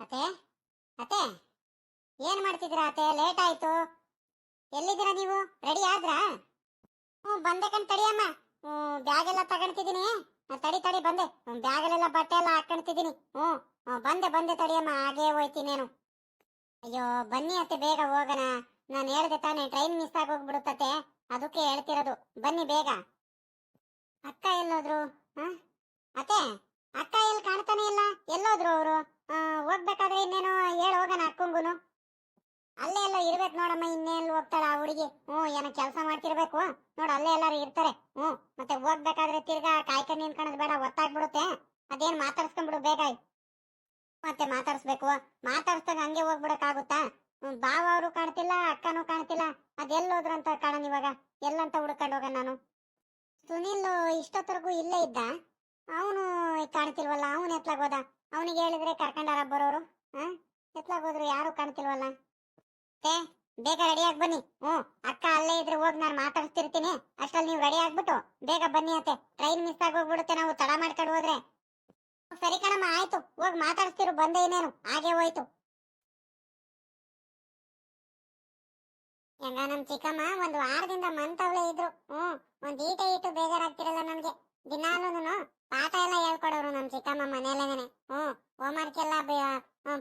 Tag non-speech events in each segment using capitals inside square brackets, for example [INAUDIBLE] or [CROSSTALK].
ಅತ್ತೆ ಅತ್ತೆ ಏನ್ ಮಾಡ್ತಿದ್ದೀರಾ ಅತ್ತೆ? ಲೇಟ್ ಆಯ್ತು. ಎಲ್ಲಿದ್ದೀರಾ ನೀವು? ರೆಡಿ ಆದ್ರಾ? ಹ್ಞೂ ಬಂದೆ ಕಣ್ ತಡಿಯಮ್ಮ ಹ್ಞೂ ಬ್ಯಾಗ್ ಎಲ್ಲ ತಗೊಂತಿದ್ದೀನಿ ತಡಿ ತಡಿ ಬಂದೆ. ಬ್ಯಾಗಲ್ಲೆಲ್ಲ ಬಟ್ಟೆ ಎಲ್ಲ ಹಾಕೊಂತಿದ್ದೀನಿ ಹ್ಞೂ ಹ್ಞೂ, ಬಂದೆ ಬಂದೆ ತಡಿಯಮ್ಮ ಹಾಗೇ ಹೋಯ್ತೀನೇನು ಅಯ್ಯೋ ಬನ್ನಿ ಅತ್ತೆ ಬೇಗ ಹೋಗೋಣ. ನಾನು ಹೇಳ್ದೆ ತಾನೇ ಟ್ರೈನ್ ಮಿಸ್ ಆಗಿ ಹೋಗ್ಬಿಡುತ್ತೆ ಅದಕ್ಕೆ ಹೇಳ್ತಿರೋದು. ಬನ್ನಿ ಬೇಗ. ಅಕ್ಕ ಎಲ್ಲೋದ್ರು? ಅತ್ತೆ ಅಕ್ಕ ಎಲ್ಲಿ ಕಾಣ್ತಾನೆ ಇಲ್ಲ? ಎಲ್ಲೋದ್ರು ಅವರು? ಹೋಗ್ಬೇಕಾದ್ರೆ ಇನ್ನೇನು ಹೇಳಿ, ಹೋಗೋಣ ಅಕ್ಕಂಗುನು. ಅಲ್ಲೇ ಎಲ್ಲ ಇರ್ಬೇಕು ನೋಡಮ್ಮ ಇನ್ನೇನು ಹೋಗ್ತಾಳ ಆ ಹುಡುಗಿ? ಹ್ಞೂ, ಏನೋ ಕೆಲಸ ಮಾಡ್ತಿರ್ಬೇಕು. ನೋಡು, ಅಲ್ಲೇ ಎಲ್ಲರೂ ಇರ್ತಾರೆ. ಹ್ಞೂ, ಮತ್ತೆ ಹೋಗ್ಬೇಕಾದ್ರೆ ತಿರ್ಗಾ ಕಾಯ್ಕೊಂಡು ನಿಂತ್ಕೊಳ್ಳೋದು ಬೇಡ, ಒತ್ತಾಗ್ಬಿಡುತ್ತೆ. ಅದೇನ್ ಮಾತಾಡ್ಸ್ಕೊಂಡ್ಬಿಡು ಬೇಗ. ಮತ್ತೆ ಮಾತಾಡ್ಸ್ಬೇಕು. ಮಾತಾಡ್ಸ್ದಾಗ ಹಂಗೆ ಹೋಗ್ಬಿಡಕ್ಕಾಗುತ್ತಾ? ಬಾವ ಅವರು ಕಾಣ್ತಿಲ್ಲ, ಅಕ್ಕನೂ ಕಾಣ್ತಿಲ್ಲ. ಅದೆಲ್ಲೋದ್ರು ಅಂತ ಕಾಣನ್ ಇವಾಗ? ಎಲ್ಲಂತ ಹುಡ್ಕೊಂಡು ಹೋಗೋಣ ನಾನು? ಸುನಿಲ್ ಇಷ್ಟೊತ್ತರೆಗೂ ಇಲ್ಲೇ ಇದ್ದ? ಅವನು ಕಾಣ್ತಿಲ್ವಲ್ಲ, ಅವನು ಎತ್ಲಾಗೋದ ಅವನಿಗೆ ಹೇಳಿದ್ರೆ ಕರ್ಕೊಂಡಾರ ಬರೋರು? ಹಾ? ಎತ್ಲಾಗೋದ್ರು ಯಾರು ಕಾಣ್ತಿಲ್ವಲ್ಲ? ಏ ಬೇಗ ರೆಡಿ ಆಗಿ ಬನ್ನಿ. ಹ್ಞೂ, ಅಕ್ಕ ಅಲ್ಲೇ ಇದ್ರೆ ಹೋಗಿ ನಾನು ಮಾತಾಡ್ತಿರ್ತೀನಿ ಅಷ್ಟ್ರಲ್ಲಿ ನೀವು ರೆಡಿ ಆಗ್ಬಿಟ್ಟು ಬೇಗ ಬನ್ನಿ ಅತ್ತೆ. ಟ್ರೈನ್ ಮಿಸ್ ಆಗೋಗ್ಬಿಡುತ್ತೆ ನಾವು, ತಡ ಮಾಡ್ಕೊಂಡು ಹೋದ್ರೆ. ಸರಿ ಕಣಮ್ಮ, ಆಯ್ತು. ಹೋಗಿ ಮಾತಾಡ್ತಿರು ಬಂದೆ ಇನ್ನೇನು. ಹಾಗೆ ಹೋಯ್ತು. ಹೆಂಗ ನಮ್ ಚಿಕ್ಕಮ್ಮ, ಒಂದು ವಾರದಿಂದ ಮಂತವ್ಲೆ ಇದ್ರು. ಹ್ಮ್ ಒಂದ್ ಈಟ ಇಟ್ಟು ಬೇಜಾರಾಗ್ತಿರಲ್ಲ ನನ್ಗೆ. ದಿನಾಲೂನು ಪಾಠ ಎಲ್ಲ ಹೇಳ್ಕೊಡೋರು ನಮ್ ಚಿಕ್ಕಮ್ಮ ಮನೆಯಲ್ಲೇನೆ. ಹ್ಮ್ ಹೋಮ್ವರ್ಕ್ ಎಲ್ಲ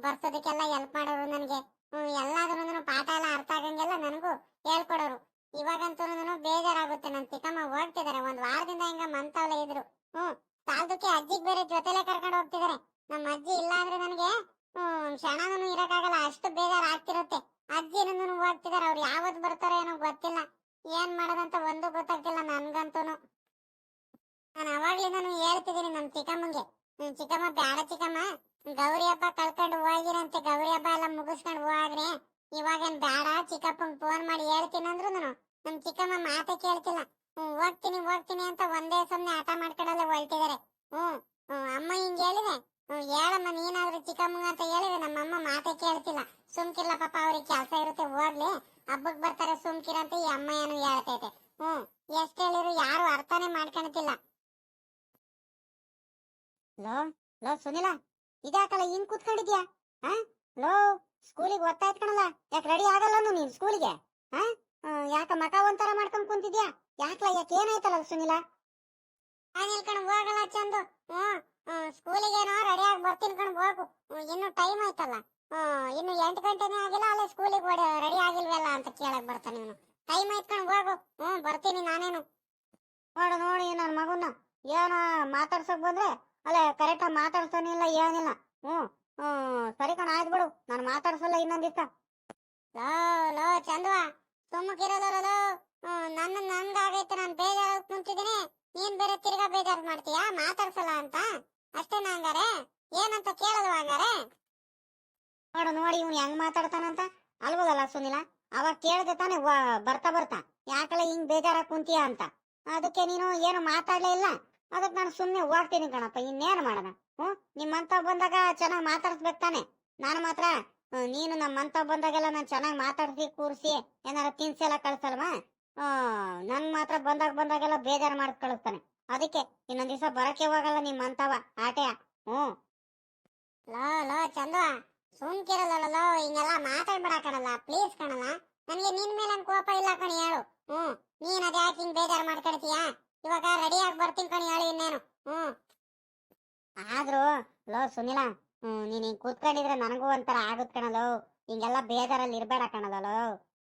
ಬರ್ಸೋದಕ್ಕೆಲ್ಲ ಹೆಲ್ಪ್ ಮಾಡೋರು ನನ್ಗೆ. ಹ್ಮ್ ಎಲ್ಲಾದ್ರೂ ಪಾಠ ಎಲ್ಲ ಅರ್ಥ ಆಗಂಗೆಲ್ಲ ನನಗೂ ಹೇಳ್ಕೊಡೋರು. ಇವಾಗಂತೂ ಬೇಜಾರಾಗುತ್ತೆ ನನ್ ಚಿಕ್ಕಮ್ಮ ಹೋಗ್ತಿದಾರೆ ಒಂದ್ ವಾರದಿಂದ ಹಿಂಗ ಮಂತವ್ಲೆ ಇದ್ರು. ಹ್ಮ್ ಸಾಲದಕ್ಕೆ ಅಜ್ಜಿಗ್ ಬೇರೆ ಜೊತೆಲೆ ಕರ್ಕೊಂಡು ಹೋಗ್ತಿದಾರೆ. ನಮ್ಮ ಅಜ್ಜಿ ಇಲ್ಲ ಅಂದ್ರೆ ನನಗೆ ಹ್ಮ್ ಕ್ಷಣನೂ ಇರಕ್ಕಾಗಲ್ಲ. ಅಷ್ಟು ಬೇಜಾರ್ ಆಗ್ತಿರುತ್ತೆ ಅಜ್ಜಿನೂ ಹೋಗ್ತಿದಾರೆ ಅವ್ರು ಯಾವತ್ ಬರ್ತಾರೋ ಏನೋ ಗೊತ್ತಿಲ್ಲ. ಏನ್ ಮಾಡೋದಂತ ಒಂದು ಗೊತ್ತಾಗ್ತಿಲ್ಲ ನನ್ಗಂತೂನು. ನಾನು ಅವಾಗ್ಲಿಂದನು ಹೇಳ್ತಿದ್ದೀನಿ ನಮ್ ಚಿಕ್ಕಮ್ಮಂಗೆ. ನಿಮ್ ಚಿಕ್ಕಮ್ಮ ಬ್ಯಾಡ ಚಿಕ್ಕಮ್ಮ. ಗೌರಿ ಹಬ್ಬ ಕಳ್ಕೊಂಡು ಹೋಗಿರಂತೆ ಗೌರಿ ಹಬ್ಬ ಎಲ್ಲ ಮುಗಿಸ್ಕೊಂಡು ಹೋದ್ರೆ ಇವಾಗೇನ್ ಬ್ಯಾಡ ಚಿಕ್ಕಪ್ಪಂಗ್ ಫೋನ್ ಮಾಡಿ ಹೇಳ್ತೀನಿ ಅಂದ್ರು ನಮ್ ಚಿಕ್ಕಮ್ಮ ಮಾತೆ ಕೇಳ್ತಿಲ್ಲ. ಹ್ಮ್, ಹೋಗ್ತೀನಿ ಹೋಗ್ತೀನಿ ಅಂತ ಒಂದೇ ಸುಮ್ನೆ ಆಟ ಮಾಡ್ಕೊಳ್ಳಲ್ಲ ಹೊಳ್ತಿದಾರೆ ಹ್ಮ್ ಹ್ಮ್, ಅಮ್ಮ ಹಿಂಗ್ ಹೇಳಿದೆ. ಹ್ಮ್, ಹೇಳಮ್ಮ, ನೀನಾದ್ರು ಚಿಕ್ಕಮ್ಮಂಗ ಅಂತ ಹೇಳಿದ್ರೆ ನಮ್ಮಮ್ಮ ಮಾತೆ ಕೇಳ್ತಿಲ್ಲ. ಸುಮ್ಕಿಲ್ಲ ಪಾಪ, ಅವ್ರಿಗೆ ಕೆಲಸ ಇರುತ್ತೆ, ಹೋಗ್ಲಿ. ಹಬ್ಬಕ್ ಬರ್ತಾರೆ ಸುಮ್ಕಿರಂತ ಈ ಅಮ್ಮ ಏನು ಹೇಳ್ತೈತೆ ಹ್ಮ್, ಎಷ್ಟ್ ಹೇಳಿದ್ರು ಯಾರು ಅರ್ಥನೇ ಮಾಡ್ಕೊಳ್ತಿಲ್ಲ ಲೋ ಲೋ ಸುನಿಲ, ಇದ್ಯಾಕಲ್ಲ ಹಿಂಗ್ ಕೂತ್ಕೊಂಡಿದ್ಯಾ? ಹಾ ಲೋ, ಸ್ಕೂಲಿಗೆ ಓದ್ತಾ ಇದ್ಕಣಲ್ಲ ಯಾಕೆ ರೆಡಿ ಆಗಲ್ಲ ನೀನ್ ಸ್ಕೂಲಿಗೆ? ಹಾ ಯಾಕ ಮಕ ಒಂಥರ ಮಾಡ್ಕೊಂಡ್ ಕುಂತಿದ್ಯಾ? ಯಾಕಲ, ಯಾಕೆ ಏನಾಯ್ತಲ್ಲ ಸುನಿಲ? ಕಣ, ಹೋಗಲ್ಲ ಚಂದು. ಹ್ಮ್ ಸ್ಕೂಲಿಗೆ ಏನೋ ರೆಡಿ ಆಗಿ ಬರ್ತೀನಿ ಕಣ, ಹೋಗು. ಇನ್ನೂ ಟೈಮ್ ಆಯ್ತಲ್ಲ. ಇನ್ನು ಎಂಟು ಗಂಟೆನೇ ಆಗಿಲ್ಲ, ಅಲ್ಲ ಸ್ಕೂಲಿಗೆ ರೆಡಿ ಆಗಿಲ್ವಲ್ಲ ಅಂತ ಕೇಳಕ್ ಬರ್ತಾನೆ ಇವನು. ಟೈಮ್ ಆಯ್ತು ಕಣ್, ಹೋಗು. ಹ್ಮ್ ಬರ್ತೀನಿ ನಾನೇನು. ನೋಡು, ನೋಡಿ ನನ್ನ ಮಗುನ ಏನೋ ಮಾತಾಡ್ಸಕ್ ಬಂದ್ರೆ ಅಲ್ಲೇ ಕರೆಕ್ಟಾಗಿ ಮಾತಾಡ್ಸೋನಿಲ್ಲ ಏನಿಲ್ಲ. ಹ್ಞೂ ಹ್ಞೂ, ಸರಿ ಕಣ, ಆಯ್ತು ಬಿಡು. ನಾನು ಮಾತಾಡ್ಸಲ್ಲ ಇನ್ನೊಂದ್ ದಿವಸ ಲೋ ಲೋ, ಚಂದ್ವ ಹ್ಮ್ ನನ್ನ ನನ್ಗಾಗೈತೆ ನಾನು ಬೇಜಾರು ಕುಂತಿದ್ದೀನಿ. ನೀನ್ ಬೇರೆ ತಿರ್ಗಾ ಬೇಜಾರು ಮಾಡ್ತೀಯಾ? ಮಾತಾಡ್ಸಲ್ಲ ಅಂತ. ಅಷ್ಟೇ ಹಂಗಾರೆ. ಏನಂತ ಕೇಳೋದು ಹಂಗಾರೆ? ನೋಡು, ನೋಡಿ, ಇವ್ನು ಹೆಂಗ್ ಮಾತಾಡ್ತಾನಂತ. ಅಲ್ಬೋದಲ್ಲ ಸುನಿಲ? ಅವಾಗ ಕೇಳ್ದೆ ತಾನೆ ಬರ್ತಾ ಬರ್ತಾ. ಯಾಕಲ್ಲ ಹಿಂಗ್ ಬೇಜಾರ ಕುಂತೀಯ ಅಂತ. ಅದಕ್ಕೆ ನೀನು ಏನು ಮಾತಾಡ್ಲೇ ಇಲ್ಲ. ಅದಕ್ಕೆ ನಾನು ಸುಮ್ಮನೆ ಹೋಗ್ತೀನಿ ಕಣಪ್ಪ ಇನ್ನೇನು ಮಾಡೋಣ ಹ್ಮ್? ನಿಮ್ಮಂತ ಬಂದಾಗ ಚೆನ್ನಾಗಿ ಮಾತಾಡ್ಸ್ಬೇಕು ತಾನೆ. ನಾನು ಮಾತ್ರ ನೀನು ನಮ್ಮಂತ ಬಂದಾಗೆಲ್ಲ ನಾನು ಚೆನ್ನಾಗಿ ಮಾತಾಡಿಸಿ, ಕೂರಿಸಿ, ಏನಾರ ತಿನ್ಸೆಲ್ಲ ಕಳಿಸಲ್ವ? ನನ್ ಮಾತ್ರ ಬಂದಾಗ ಬಂದಾಗೆಲ್ಲ ಬೇಜಾರು ಮಾಡಿ ಕಳಿಸ್ತಾನೆ. ಅದಕ್ಕೆ ಇನ್ನೊಂದ್ ದಿವಸ ಬರಕ್ಕೆ ಹೋಗಲ್ಲ ನಿಮ್ಮಂತವ, ಆಟೆಯ. ಹ್ಞೂ ಲೋ ಲೋ, ಚಂದ ಸುಮ್ಕಿರಲ್ಲ ಹಿಂಗೆಲ್ಲ ಮಾತಾಡ್ಬೇಡ ಕಣಲ್ಲ ಪ್ಲೀಸ್ ಕಣಲ್ಲ. ನನಗೆ ನಿನ್ ಮೇಲೆ ಕೋಪ ಇಲ್ಲ ಕಣಿ, ಹೇಳು. ಹ್ಞೂ ನೀನ್ ಅದ್ಯಾಕೆ ಹಿಂಗ್ ಬೇಜಾರು ಮಾಡ್ಕೊಳ್ತೀಯಾ? ಇವಾಗ ರೆಡಿ ಆಗಿ ಬರ್ತೀನಿ ಕಣಿ ಹೇಳಿ ಇನ್ನೇನು. ಹ್ಞೂ ಆದ್ರೂ, ಲೋ ಸುನಿಲ ನೀನ್ ಹಿಂಗ್ ಕೂತ್ಕೊಂಡಿದ್ರೆ ನನಗೂ ಒಂಥರ ಆಗುತ್ ಕಣಲೋ ಹಿಂಗೆಲ್ಲ ಬೇಜಾರಲ್ಲಿ ಇರಬೇಡ ಕಣಲೋ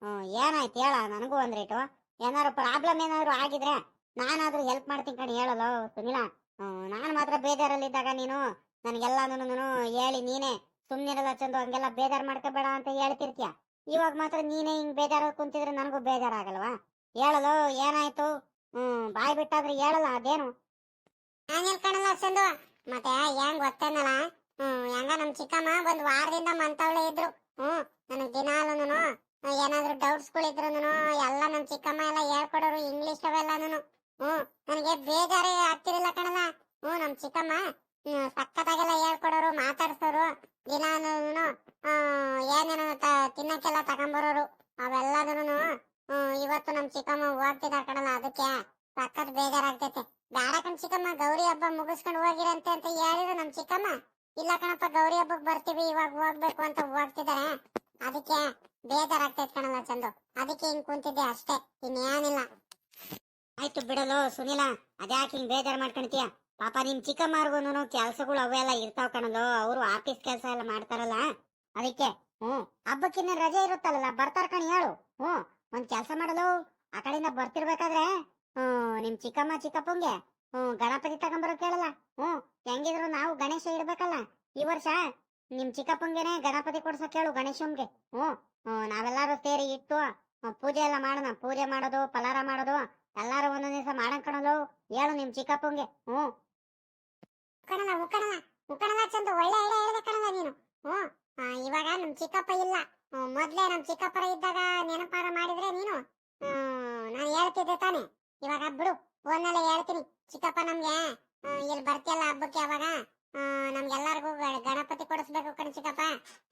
ಹ್ಞೂ ಏನಾಯ್ತು ಹೇಳ, ನನಗೂ ಒಂದ್ ರೇಟು ಏನಾದ್ರು ಪ್ರಾಬ್ಲಮ್ ಏನಾದ್ರು ಆಗಿದ್ರೆ ನಾನಾದ್ರೂ ಹೆಲ್ಪ್ ಮಾಡ್ತೀನಿ ಕಣಿ ಹೇಳಲೋ ಸುನಿಲ. ನಾನು ಮಾತ್ರ ಬೇಜಾರಲ್ಲಿದ್ದಾಗ ನೀನು ನನಗೆಲ್ಲಾನು ಹೇಳಿ ನೀನೇ ಸುಮ್ಮನಿರಲ್ಲ ಚಂದು, ಹಂಗೆಲ್ಲ ಬೇಜಾರು ಮಾಡ್ಕೋಬೇಡ ಅಂತ ಹೇಳ್ತಿರ್ತೀಯ. ಇವಾಗ ಮಾತ್ರ ನೀನೇ ಹಿಂಗೆ ಬೇಜಾರ ಕುಂತಿದ್ರೆ ನನಗೂ ಬೇಜಾರಾಗಲ್ವಾ? ಹೇಳಲು ಏನಾಯ್ತು? ಹ್ಮ್, ಬಾಯ್ ಬಿಟ್ಟಾದ್ರೆ ಹೇಳಲ್ಲ ಅದೇನು? ನಾನು ಹೇಳ್ಕಣಲ್ಲ ಚಂದು. ಮತ್ತೆ ಹೆಂಗ್ ಗೊತ್ತೇನಲ್ಲ? ಹ್ಮ್, ಹೆಂಗ ನಮ್ ಚಿಕ್ಕಮ್ಮ ಒಂದ್ ವಾರದಿಂದ ಮಂತವಳೆ ಇದ್ರು. ಹ್ಮ್, ನನಗ್ ದಿನಾಲೂನು ಏನಾದ್ರು ಡೌಟ್ಸ್ ಗಳಿದ್ರುನು ಎಲ್ಲ ನಮ್ ಚಿಕ್ಕಮ್ಮ ಎಲ್ಲ ಹೇಳ್ಕೊಡೋರು ಇಂಗ್ಲಿಷ್ ಅವೆಲ್ಲಾನು ಹ್ಮ್, ನನಗೆ ಬೇಜಾರೇ ಆಗ್ತಿರಲ್ಲ ಕಣಲ್ಲ. ಹ್ಮ್, ನಮ್ ಚಿಕ್ಕಮ್ಮ, ಹ್ಮ್, ಸಖತ್ತಾಗೆಲ್ಲ ಹೇಳ್ಕೊಡೋರು, ಮಾತಾಡ್ಸೋರು ದಿನಾನು ಏನೇನು ತಿನ್ನಕ್ಕೆಲ್ಲ ತಗೊಂಬರೋರು. ಅವೆಲ್ಲದೂನು ಹ್ಮ್ ಇವತ್ತು ನಮ್ ಚಿಕ್ಕಮ್ಮ ಹೋಗ್ತಿದಾರ ಕಣಲ್ಲ, ಅದಕ್ಕೆ ಸಖತ್ ಬೇಜಾರಾಗ್ತೈತೆ. ಬೇಡ ಕಣ್ ಚಿಕ್ಕಮ್ಮ, ಗೌರಿ ಹಬ್ಬ ಮುಗಿಸ್ಕೊಂಡು ಹೋಗಿರಂತೆ ಅಂತ ಹೇಳಿದ್ರು ನಮ್ ಚಿಕ್ಕಮ್ಮ. ಇಲ್ಲ ಕಣಪ್ಪ, ಗೌರಿ ಹಬ್ಬಕ್ ಬರ್ತೀವಿ, ಇವಾಗ ಹೋಗ್ಬೇಕು ಅಂತ ಹೋಗ್ತಿದಾರೆ ಅದಕ್ಕೆ ಬೇಜಾರಾಗ್ತೈತ್ ಕಣಲ್ಲ ಚಂದು. ಅದಕ್ಕೆ ಹಿಂಗ್ ಕುಂತಿದ್ದೆ ಅಷ್ಟೇ, ಇನ್ನೇನಿಲ್ಲ. ಆಯ್ತು ಬಿಡಲು, ಸುನಿಲ, ಅದ್ಯಾಕೆ ಹಿಂಗ್ ಬೇಜಾರ್ ಮಾಡ್ಕೊಂತೀಯ ಪಾಪ ನಿಮ್ ಚಿಕ್ಕಮ್ಮರ್ಗುನು ಕೆಲ್ಸಗಳು ಅವೆಲ್ಲ ಇರ್ತಾವ ಕಣಲು ಅವರು ಆಫೀಸ್ ಕೆಲಸ ಎಲ್ಲ ಮಾಡ್ತಾರಲ್ಲ? ಅದಕ್ಕೆ, ಹ್ಮ್, ಹಬ್ಬಕ್ಕಿನ್ನ ರಜೆ ಇರುತ್ತಲ್ಲ ಬರ್ತಾರ ಕಣ ಹೇಳು ಹ್ಮ್. ಒಂದ್ ಕೆಲ್ಸ ಮಾಡಲು ಆ ಕಡೆಯಿಂದ ಬರ್ತಿರ್ಬೇಕಾದ್ರೆ ಹ್ಮ್ ನಿಮ್ ಚಿಕ್ಕಮ್ಮ ಚಿಕ್ಕಪ್ಪಂಗೆ ಹ್ಮ್ ಗಣಪತಿ ತಗೊಂಬರೋ ಕೇಳಲ್ಲ. ಹ್ಮ್ ಹೆಂಗಿದ್ರು ನಾವು ಗಣೇಶ ಇಡ್ಬೇಕಲ್ಲ, ಈ ವರ್ಷ ನಿಮ್ ಚಿಕ್ಕಪ್ಪಂಗೆನೆ ಗಣಪತಿ ಕೊಡ್ಸಕ್ ಕೇಳು ಗಣೇಶಂಗೆ. ಹ್ಮ್ ಹ್ಮ್ ನಾವೆಲ್ಲಾರು ಸೇರಿ ಇಟ್ಟು ಪೂಜೆ ಎಲ್ಲ ಮಾಡೋಣ. ಪೂಜೆ ಮಾಡೋದು ಫಲಾರ ಮಾಡೋದು, ಎಲ್ಲಾರು ಒಂದೊಂದ್ ದಿವಸ ಮಾಡಂಗ್ ಕಣಲು. ಹೇಳು ನಿಮ್ ಚಿಕ್ಕಪ್ಪಂಗೆ ಹ್ಮ್ ಕಣಲ ಉಕ್ಕಣಲ ಉಕ್ಕಣಲ ಚಂದ ಒಳ್ಳೆ ಐಡಿಯಾ ಹೇಳಿದೆ ಕಣಲ್ಲ ನೀನು. ಹ್ಮ್ ಇವಾಗ ನಮ್ ಚಿಕ್ಕಪ್ಪ ಇಲ್ಲ. ಮೊದ್ಲೇ ನಮ್ ಚಿಕ್ಕಪ್ಪರ ಇದ್ದಾಗ ನೆನಪಾರ ಮಾಡಿದ್ರೆ ನೀನು ನಾನು ಹೇಳ್ತಿದ್ದೆ ತಾನೆ ಇವಾಗ ಬಿಡು ಫೋನಲ್ಲೇ ಹೇಳ್ತೀನಿ ಚಿಕ್ಕಪ್ಪ ನಮ್ಗೆ ಆ, ಇಲ್ಲಿ ಬರ್ತಿಯಲ್ಲ ಹಬ್ಬಕ್ಕೆ ಅವಾಗ ಆ, ನಮ್ಗೆಲ್ಲರಿಗೂ ಗ- ಗಣಪತಿ ಕೊಡಿಸ್ಬೇಕು ಕಣ್ ಚಿಕ್ಕಪ್ಪ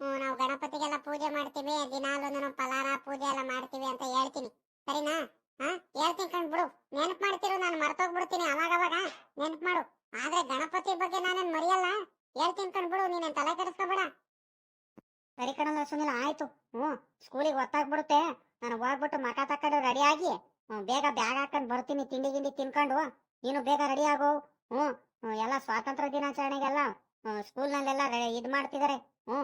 ಹ್ಮ್, ನಾವು ಗಣಪತಿಗೆಲ್ಲ ಪೂಜೆ ಮಾಡ್ತೀವಿ ದಿನಾಲು ನಾವು ಫಲಾರ ಪೂಜೆ ಎಲ್ಲ ಮಾಡ್ತೀವಿ ಅಂತ ಹೇಳ್ತೀನಿ ಸರಿನಾ ಹಾ ಹೇಳ್ತೀನಿ ಕಣ್ ಬಿಡು ನೆನಪು ಮಾಡ್ತಿರು ನಾನು ಮರ್ತೋಗ್ಬಿಡ್ತೀನಿ ಅವಾಗ ಅವಾಗ ನೆನಪು ಮಾಡು ಆದ್ರೆ ಗಣಪತಿ ಬಗ್ಗೆ ನಾನೇನ್ ಮರೆಯಲ್ಲ ಹೇಳ್ತೀನಿ ಕಣ್ ಬಿಡು ನೀನೇನ್ ತಲೆ ಕೆಡಿಸ್ಕೋಬೇಡ ಸರಿ ಕಣಲ್ಲ ಸುನಿಲ ಆಯ್ತು ಹ್ಮ್ ಸ್ಕೂಲಿಗೆ ಗೊತ್ತಾಗ್ಬಿಡುತ್ತೆ ನಾನು ಹೋಗ್ಬಿಟ್ಟು ಮಕ ತಕೊಂಡು ರೆಡಿ ಆಗಿ ಬೇಗ ಬ್ಯಾಗ್ ಹಾಕೊಂಡು ಬರ್ತೀನಿ, ತಿಂಡಿ ಗಿಂಡಿ ತಿನ್ಕೊಂಡು. ನೀನು ಬೇಗ ರೆಡಿ ಆಗು. ಹ್ಞೂ ಎಲ್ಲ ಸ್ವಾತಂತ್ರ್ಯ ದಿನಾಚರಣೆಗೆಲ್ಲ ಸ್ಕೂಲ್ನಲ್ಲೆಲ್ಲ ಇದು ಮಾಡ್ತಿದಾರೆ. ಹ್ಞೂ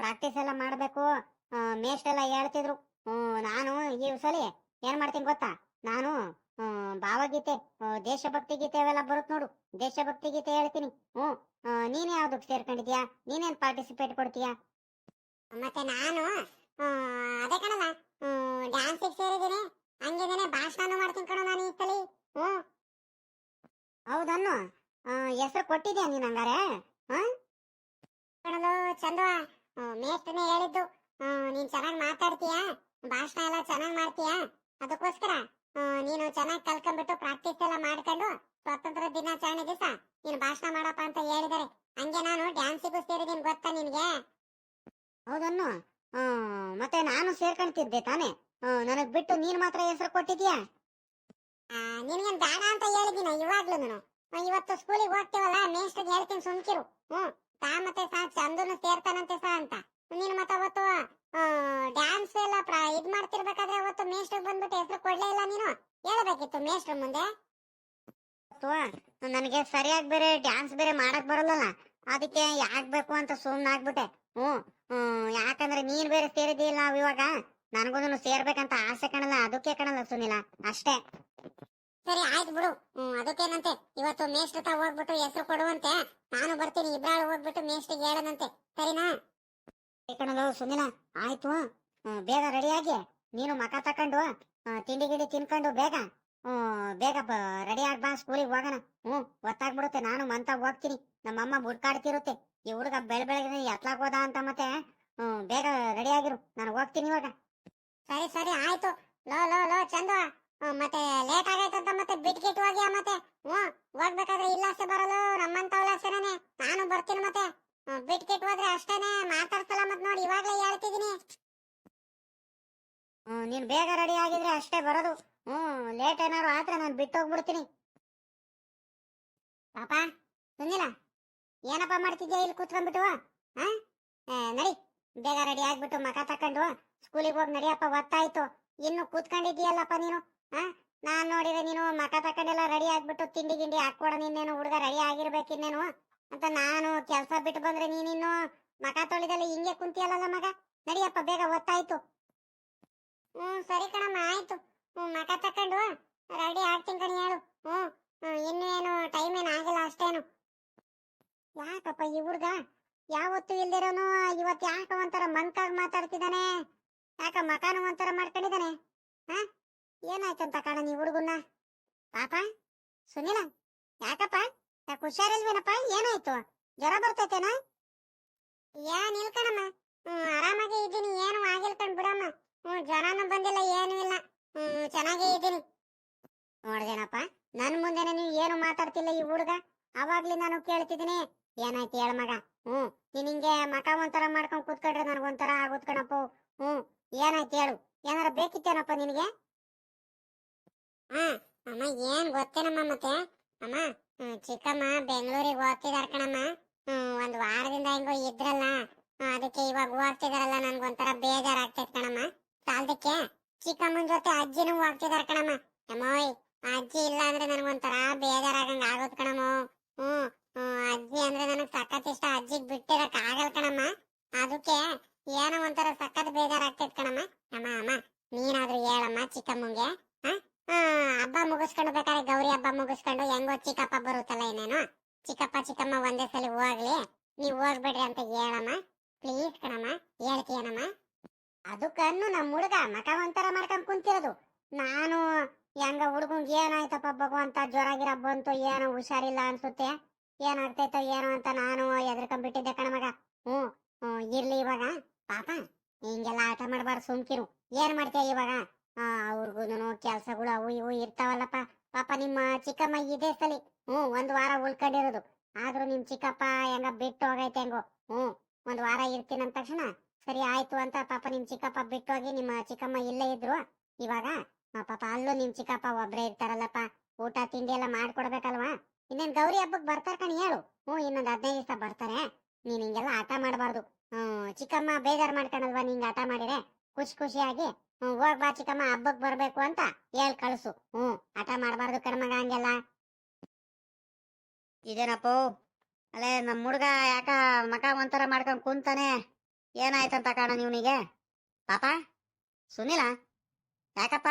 ಪ್ರಾಕ್ಟೀಸ್ ಎಲ್ಲ ಮಾಡಬೇಕು. ಮೇಸ್ಟ್ ಎಲ್ಲ ಹೇಳ್ತಿದ್ರು. ನಾನು ಈ ಸಲ ಏನು ಮಾಡ್ತೀನಿ ಗೊತ್ತಾ? ನಾನು ಭಾವಗೀತೆ ದೇಶಭಕ್ತಿ ಗೀತೆ ಅವೆಲ್ಲ ಬರುತ್ತೆ ನೋಡು. ದೇಶಭಕ್ತಿ ಗೀತೆ ಹೇಳ್ತೀನಿ. ಹ್ಞೂ ನೀನೇ ಯಾವ್ದಕ್ಕೆ ಸೇರ್ಕೊಂಡಿದ್ಯಾ? ನೀನೇನ್ ಪಾರ್ಟಿಸಿಪೇಟ್ ಕೊಡ್ತೀಯಾ? ಮತ್ತೆ ನಾನು ಅದೇ ಕಣಲ್ಲ ಡ್ಯಾನ್ಸ್ ಸೇರಿದ್ದೀನಿ. ಹಂಗಿದ್ದೇನೆ ಭಾಷಣ ಮಾಡ್ತೀನಿ ಕಣ ನಾನು ಈ ಸಲ ಹ್ಮ್. ಹೌದನ್ನು? ಹೆಸರು ಕೊಟ್ಟಿದ್ಯಾ ನೀನು ಹಂಗಾರೆ? ಕಣಲು ಚಂದ ಮೇಷ್ಟ್ರನೇ ಹೇಳಿದ್ದು. ನೀನು ನೀನ್ ಚೆನ್ನಾಗಿ ಮಾತಾಡ್ತೀಯಾ? ಭಾಷಣ ಎಲ್ಲ ಚೆನ್ನಾಗಿ ಮಾಡ್ತೀಯಾ? ಅದಕ್ಕೋಸ್ಕರ ನೀನು ಚೆನ್ನಾಗಿ ಕಲ್ಕೊಂಡ್ಬಿಟ್ಟು ಪ್ರಾಕ್ಟೀಸ್ ಎಲ್ಲ ಮಾಡ್ಕೊಂಡು ಸ್ವಾತಂತ್ರ್ಯ ದಿನಾಚರಣೆ ದಿವಸ ನೀನು ಭಾಷಣ ಮಾಡಪ್ಪ ಅಂತ ಹೇಳಿದಾರೆ. ಹಂಗೆ ನಾನು ಡ್ಯಾನ್ಸಿಗೂ ಸೇರಿದ್ದೀನಿ ಗೊತ್ತಾ ನಿನ್ಗೆ? ಹೌದನ್ನು? ಮತ್ತೆ ನಾನು ಸೇರ್ಕೊಂತಿದ್ದೆ ತಾನೆ. ನನಗ್ ಬಿಟ್ಟು ನೀನ್ ಮಾತ್ರ ಹೆಸರು ಕೊಟ್ಟಿದ್ಯಾ? ನಿನ್ಗೇನ್ ಬೇಡ ಅಂತ ಹೇಳಿದಿನ ಇವಾಗ್ಲೂ ನಾನು. ಇವತ್ತು ಸ್ಕೂಲಿಗೆ ಹೋಗ್ತೀವಲ್ಲ ಮೇಷ್ಟ್ರಿಗೆ ಹೇಳ್ತೀನಿ ಸುಮ್ಕಿರು. ಹ್ಮ್ ತಾ ಮತ್ತೆ ಸಾ ಚಂದನು ಸೇರ್ತಾನಂತೆ ಸಾ ಅಂತ. ನೀನ್ ಮತ್ತೆ ಅವತ್ತು ಡ್ಯಾನ್ಸ್ ಎಲ್ಲ ಪ್ರ ಇದ್ ಮಾಡ್ತಿರ್ಬೇಕಾದ್ರೆ ಅವತ್ತು ಮೇಷ್ಟ್ರಿಗೆ ಬಂದ್ಬಿಟ್ಟು ಹೆಸರು ಕೊಡ್ಲೇ ಇಲ್ಲ ನೀನು? ಹೇಳ್ಬೇಕಿತ್ತು ಮೇಷ್ಟ್ರ ಮುಂದೆ? ನನಗೆ ಸರಿಯಾಗಿ ಬೇರೆ ಡ್ಯಾನ್ಸ್ ಬೇರೆ ಮಾಡಕ್ ಬರಲ್ಲಲ್ಲ. ಅದಕ್ಕೆ ಯಾಕೆ ಬೇಕು ಅಂತ ಸುಮ್ಮನೆ ಆಗ್ಬಿಟ್ಟೆ. ಹ್ಞೂ ಯಾಕಂದ್ರೆ ನೀನ್ ಬೇರೆ ಸೇರಿದಿಲ್ಲ ನಾವು ಇವಾಗ. ನನಗೂ ಸೇರ್ಬೇಕಂತ ಆಸೆ ಕಾಣಲ್ಲ, ಅದಕ್ಕೆ ಕಾಣಲ್ಲ ಸುನಿಲ, ಅಷ್ಟೇ. ಸರಿ, ಆಯ್ತು ಬಿಡು. ಅದಕ್ಕೇನಂತೆ, ಇವತ್ತು ಮೇಷ್ಟ್ರ ತ ಹೋಗ್ಬಿಟ್ಟು ಹೆಸರು ಕೊಡುವಂತೆ. ನಾನು ಬರ್ತೀನಿ, ಇಬ್ರಾಳು ಹೋಗ್ಬಿಟ್ಟು ಮೇಷ್ಟ್ರಿಗೆ ಹೇಳದಂತೆ. ಸರಿನಾ? ಕಣಲು, ಸುನಿಲ, ಆಯ್ತು. ಬೇಗ ರೆಡಿಯಾಗಿ, ನೀನು ಮಕ ತಕೊಂಡು ತಿಂಡಿ ಗಿಂಡಿ ತಿನ್ಕೊಂಡು ಬೇಗ ಬೇಗ ರೆಡಿ ಆಗ್ ಬಾ, ಸ್ಕೂಲಿಗೆ ಹೋಗೋಣ. ಹ್ಞೂ ಗೊತ್ತಾಗ್ಬಿಡುತ್ತೆ ನಾನು ಮಂತ ಹೋಗ್ತೀನಿ. ನಮ್ಮಮ್ಮ ಬುಡ್ಕಾಡ್ತಿರುತ್ತೆ ಈ ಹುಡುಗ ಬೆಳ ಬೆಳಗ್ಗೆ ಎತ್ಲಾಕ್ ಹೋದ ಅಂತ ಮತ್ತೆ, ಹ್ಮ್, ಬೇಗ ರೆಡಿ ಆಗಿರು. ನಾನು ಹೋಗ್ತೀನಿ ಇವಾಗ. ಸರಿ ಸರಿ, ಆಯ್ತು. ಲೋ ಲೋ ಲೋ ಚಂದ ಮತ್ತೆ ಲೇಟ್ ಆಗೈತಂತ ಮತ್ತೆ ಬಿಟ್ಕಿಟ್ ಹೋಗ್ಯಾ ಮತ್ತೆ. ಹ್ಮ್, ಹೋಗ್ಬೇಕಾದ್ರೆ ಇಲ್ಲಾಸೆ ಬರಲು ನಮ್ಮಂತ ಅವಲಾಸೆನೇ ನಾನು ಬರ್ತೀನಿ ಮತ್ತೆ. ಬಿಟ್ ಬಿಟ್ಕಿಟ್ ಹೋದ್ರೆ ಅಷ್ಟೇನೆ. ಮಾತಾಡ್ಸಲ್ಲ ಮತ್ ನೋಡಿ, ಇವಾಗ್ಲೇ ಹೇಳ್ತಿದೀನಿ ನೀನ್ ಬೇಗ ರೆಡಿ ಆಗಿದ್ರೆ ಅಷ್ಟೇ ಬರೋದು. ಹ್ಮ್ ಲೇಟ್ ಏನಾರು ಆದ್ರೆ ನಾನು ಬಿಟ್ಟು ಹೋಗ್ಬಿಡ್ತೀನಿ ಪಾಪ ಸುಂದಿಲ್ಲ ಏನಪ್ಪ ಮಾಡ್ತಿದ್ಯಾ ಇಲ್ಲಿ ಕೂತ್ಕೊಂಡ್ಬಿಟ್ಟು? ಹಾ ನಡಿ. ಬೇಗ ರೆಡಿ ಆಗ್ಬಿಟ್ಟು ಮಕ ತಕೊಂಡು ಸ್ಕೂಲಿಗೆ ಹೋಗಿ ನಡಿಯಪ್ಪ ಒತ್ತಾಯ್ತು. ಇನ್ನು ಕೂತ್ಕೊಂಡಿದ್ಯಲ್ಲಪ್ಪ ನೀನು? ಹಾ ನಾನ್ ನೋಡಿದ್ರೆ ನೀನು ಮಕ ತಕೊಂಡೆಲ್ಲ ರೆಡಿ ಆಗ್ಬಿಟ್ಟು ತಿಂಡಿ ಗಿಂಡಿ ಹಾಕೊಡ ನಿನ್ನೇನು ಹುಡುಗ ರೆಡಿ ಆಗಿರ್ಬೇಕಿನ್ನೇನು ಅಂತ ನಾನು ಕೆಲಸ ಬಿಟ್ಟು ಬಂದ್ರೆ ನೀನಿನ್ನು ಮಕ ತೊಳಿದಲ್ಲ ಹಿಂಗೆ ಕುಂತಿಯಲ್ಲ ಮಗ? ನಡಿಯಪ್ಪ ಬೇಗ ಒತ್ತಾಯ್ತು. ಹ್ಮ್, ಸರಿ ಕಣಮ್ಮ, ಆಯ್ತು. ಹ್ಮ್ ತಕೊಂಡು ರೆಡಿ ಆಗ್ತೀನಿ ಕಣಿ ಹೇಳು ಹ್ಮ್ ಹ್ಮ್, ಇನ್ನು ಏನು ಟೈಮ್ ಏನು ಆಗಿಲ್ಲ ಅಷ್ಟೇನು ಯಾಕಪ್ಪ ಈ ಹುಡ್ಗ ಯಾವತ್ತು ಇಲ್ದಿರೋನು ಇವತ್ ಯಾಕ ಒಂಥರ ಮಂಕಾಗ್ ಮಾತಾಡ್ತಿದ್ದಾನೆ ಯಾಕ ಮಕಾನು ಒಂಥರ ಮಾಡ್ಕೊಂಡಿದ್ದಾನೆ ಹಾ? ಏನಾಯ್ತಂತ ಕಾಣ ನೀ ಹುಡುಗನ್ನ? ಪಾಪ? ಸುನಿಲ? ಯಾಕಪ್ಪ? ಯಾಕೆ ಹುಷಾರಿಲ್ವೇನಪ್ಪ? ಏನಾಯ್ತು? ಜ್ವರ ಬರ್ತೈತೇನ? ಏನ್ ಇಲ್ಕಣಮ್ಮ ಹ್ಮ್, ಆರಾಮಾಗಿ ಇದ್ದೀನಿ. ಏನು ಆಗಿಲ್ಲ ಕಣ್ ಬಿಡಮ್ಮ. ಹ್ಮ್, ಜ್ವರನು ಬಂದಿಲ್ಲ, ಏನೂ ಇಲ್ಲ. ಹ್ಮ್, ಚೆನ್ನಾಗೇ ಇದ್ದೀನಿ. ನೋಡ್ದೇನಪ್ಪ, ನನ್ ಮುಂದೆನೆ ನೀವು ಏನು ಮಾತಾಡ್ತಿಲ್ಲ ಈ ಹುಡುಗ? ಅವಾಗ್ಲಿ ನಾನು ಕೇಳ್ತಿದ್ದೀನಿ. ಏನಾಯ್ತು ಹೇಳ ಮಗ. ಹ್ಮ್. ನೀನು ಹಿಂಗೆ ಮಕ ಒಂಥರ ಮಾಡ್ಕೊಂಡ್ ಕೂತ್ಕೊಂಡ್ರೆ ನನಗೊಂಥರ ಆಗುತ್ ಕಣಪ್ಪ. ಹ್ಮ್. ಏನಾಯ್ತು ಹೇಳು. ಏನಾರ ಬೇಕಿತ್ತೇನಪ್ಪ ನಿನಗೆ? ಹಾಂ ಅಮ್ಮ, ಏನು ಗೊತ್ತೇನಮ್ಮ ಮತ್ತೆ? ಅಮ್ಮ ಚಿಕ್ಕಮ್ಮ ಬೆಂಗಳೂರಿಗೆ ಹೋಗ್ತಿದಾರ ಕಣಮ್ಮ. ಒಂದ್ ವಾರದಿಂದ ಹೆಂಗೋ ಇದ್ರಲ್ಲ. ಅದಕ್ಕೆ ಇವಾಗ ಹೋಗ್ತಿದಾರಲ್ಲ ನನ್ಗೊಂಥರ ಬೇಜಾರಾಗ್ತೈತೆ ಕಣಮ್ಮ. ಸಾಲದಕ್ಕೆ ಚಿಕ್ಕಮ್ಮನ ಜೊತೆ ಅಜ್ಜಿನೂ ಹೋಗ್ತಿದಾರ ಕಣಮ್ಮ. ಅಮ್ಮ ಅಜ್ಜಿ ಇಲ್ಲ ಅಂದ್ರೆ ನನ್ಗೊಂಥರ ಬೇಜಾರಾಗಂಗ ಆಗೋದ್ ಕಣಮ್ಮ. ಹ್ಞೂ ಅಜ್ಜಿ ಅಂದ್ರೆ ನನಗ್ ಸಖತ್ ಇಷ್ಟ. ಅಜ್ಜಿಗ್ ಬಿಟ್ಟಿರಕ್ ಆಗಲ್ ಕಣಮ್ಮ. ಅದಕ್ಕೆ ಏನೋ ಒಂಥರ ಸಖತ್ ಬೇಜಾರಾಗ್ತೈತ್ ಕಣಮ್ಮ. ಅಮ್ಮ ಅಮ್ಮ, ನೀನಾದ್ರೂ ಹೇಳಮ್ಮ ಚಿಕ್ಕಮ್ಮಂಗೆ ಹಬ್ಬ ಮುಗಿಸ್ಕೊಂಡು ಬೇಕಾದ್ರೆ ಗೌರಿ ಹಬ್ಬ ಮುಗಿಸ್ಕೊಂಡು ಹೆಂಗೋ ಚಿಕ್ಕಪ್ಪ ಬರುತ್ತಲ್ಲ ಇನ್ನೇನು? ಚಿಕ್ಕಪ್ಪ, ಚಿಕ್ಕಮ್ಮ ಒಂದೇ ಸಲ ಹೋಗ್ಲಿ. ನೀವ್ ಹೋಗ್ಬೇಡ್ರಿ ಅಂತ ಹೇಳಮ್ಮ. ಪ್ಲೀಸ್ ಕಣಮ್ಮ, ಹೇಳ್ತೀಯನಮ್ಮ. ಅದಕ್ಕನ್ನು ನಮ್ಮ ಹುಡುಗ ಮಕ ಒಂಥರ ಮಾಡ್ಕೊಂಡ್ ಕುಂತಿರೋದು. ನಾನು ಹೆಂಗ ಹುಡುಗಂಗ್ ಏನಾಯ್ತಪ್ಪ ಭಗವಂತ, ಜ್ವರ ಗಿರ ಬಂತು, ಏನೋ ಹುಷಾರಿಲ್ಲ ಅನ್ಸುತ್ತೆ. ಏನಾಗ್ತೈತೋ ಏನೋ ಅಂತ ನಾನು ಎದ್ರಕೊಂಡ್ಬಿಟ್ಟಿದ್ದೆ ಕಣ ಮಗ. ಹ್ಮ್ ಹ್ಮ್, ಇರ್ಲಿ ಇವಾಗ. ಪಾಪ ಹಿಂಗೆಲ್ಲ ಆಟ ಮಾಡ್ಬಾರ್ದು ಸುಮ್ಕಿರು. ಏನ್ ಮಾಡ್ತೀಯ ಇವಾಗ? ಅವ್ರಿಗೂನು ಕೆಲ್ಸಗಳು ಅವು ಇವು ಇರ್ತಾವಲ್ಲಪ್ಪ. ಪಾಪ ನಿಮ್ಮ ಚಿಕ್ಕಮ್ಮ ಇದೇ ಸಲಿ ಹ್ಮ್ ಒಂದ್ ವಾರ ಉಳ್ಕೊಂಡಿರೋದು. ಆದ್ರೂ ನಿಮ್ ಚಿಕ್ಕಪ್ಪ ಹೆಂಗ ಬಿಟ್ಟು ಹೋಗೈತೆ ಹೆಂಗೋ. ಹ್ಮ್ ಒಂದ್ ವಾರ ಇರ್ತೀನಿ ಅಂದ ತಕ್ಷಣ ಸರಿ ಆಯ್ತು ಅಂತ ಪಾಪ ನಿಮ್ ಚಿಕ್ಕಪ್ಪ ಬಿಟ್ಟು ಹೋಗಿ ನಿಮ್ಮ ಚಿಕ್ಕಮ್ಮ ಇಲ್ಲೇ ಇದ್ರು. ಇವಾಗ ಪಾಪ ಅಲ್ಲೂ ನಿಮ್ ಚಿಕ್ಕಪ್ಪ ಒಬ್ರೇ ಇರ್ತಾರಲ್ಲಪ್ಪ. ಊಟ ತಿಂಡಿ ಎಲ್ಲ ಮಾಡ್ಕೊಡ್ಬೇಕಲ್ವಾ? ಇನ್ನೇನ್ ಗೌರಿ ಹಬ್ಬಕ್ಕೆ ಬರ್ತಾರ ಕಣಿ ಹೇಳು. ಹ್ಞೂ, ಇನ್ನೊಂದು ಹದಿನೈದು ದಿವಸ ಬರ್ತಾರೆ. ನೀನ್ ಹಿಂಗೆಲ್ಲ ಆಟ ಮಾಡಬಾರ್ದು. ಹ್ಮ್ ಚಿಕ್ಕಮ್ಮ ಬೇಜಾರ್ ಮಾಡ್ಕೊಳಲ್ವಾ ನಿಂಗೆ ಆಟ ಮಾಡಿದ್ರೆ? ಖುಷಿ ಖುಷಿಯಾಗಿ ಹ್ಮ್ ಹೋಗ್ ಬಾ ಚಿಕ್ಕಮ್ಮ, ಹಬ್ಬಕ್ ಬರ್ಬೇಕು ಅಂತ ಹೇಳಿ ಕಳ್ಸು. ಹ್ಮ್ ಆಟ ಮಾಡಬಾರ್ದು ಕಣ್ಮಗ ಹಂಗೆಲ್ಲ. ಇದೇನಪ್ಪ? ಅಲ್ಲೇ ನಮ್ಮ ಹುಡುಗ ಯಾಕ ಮಕ ಒಂಥರ ಮಾಡ್ಕೊಂಡು ಕುಂತಾನೆ? ಏನಾಯ್ತಂತ ಕಾಣ ಇವನಿಗೆ? ಪಾಪ, ಸುನಿಲ? ಯಾಕಪ್ಪ?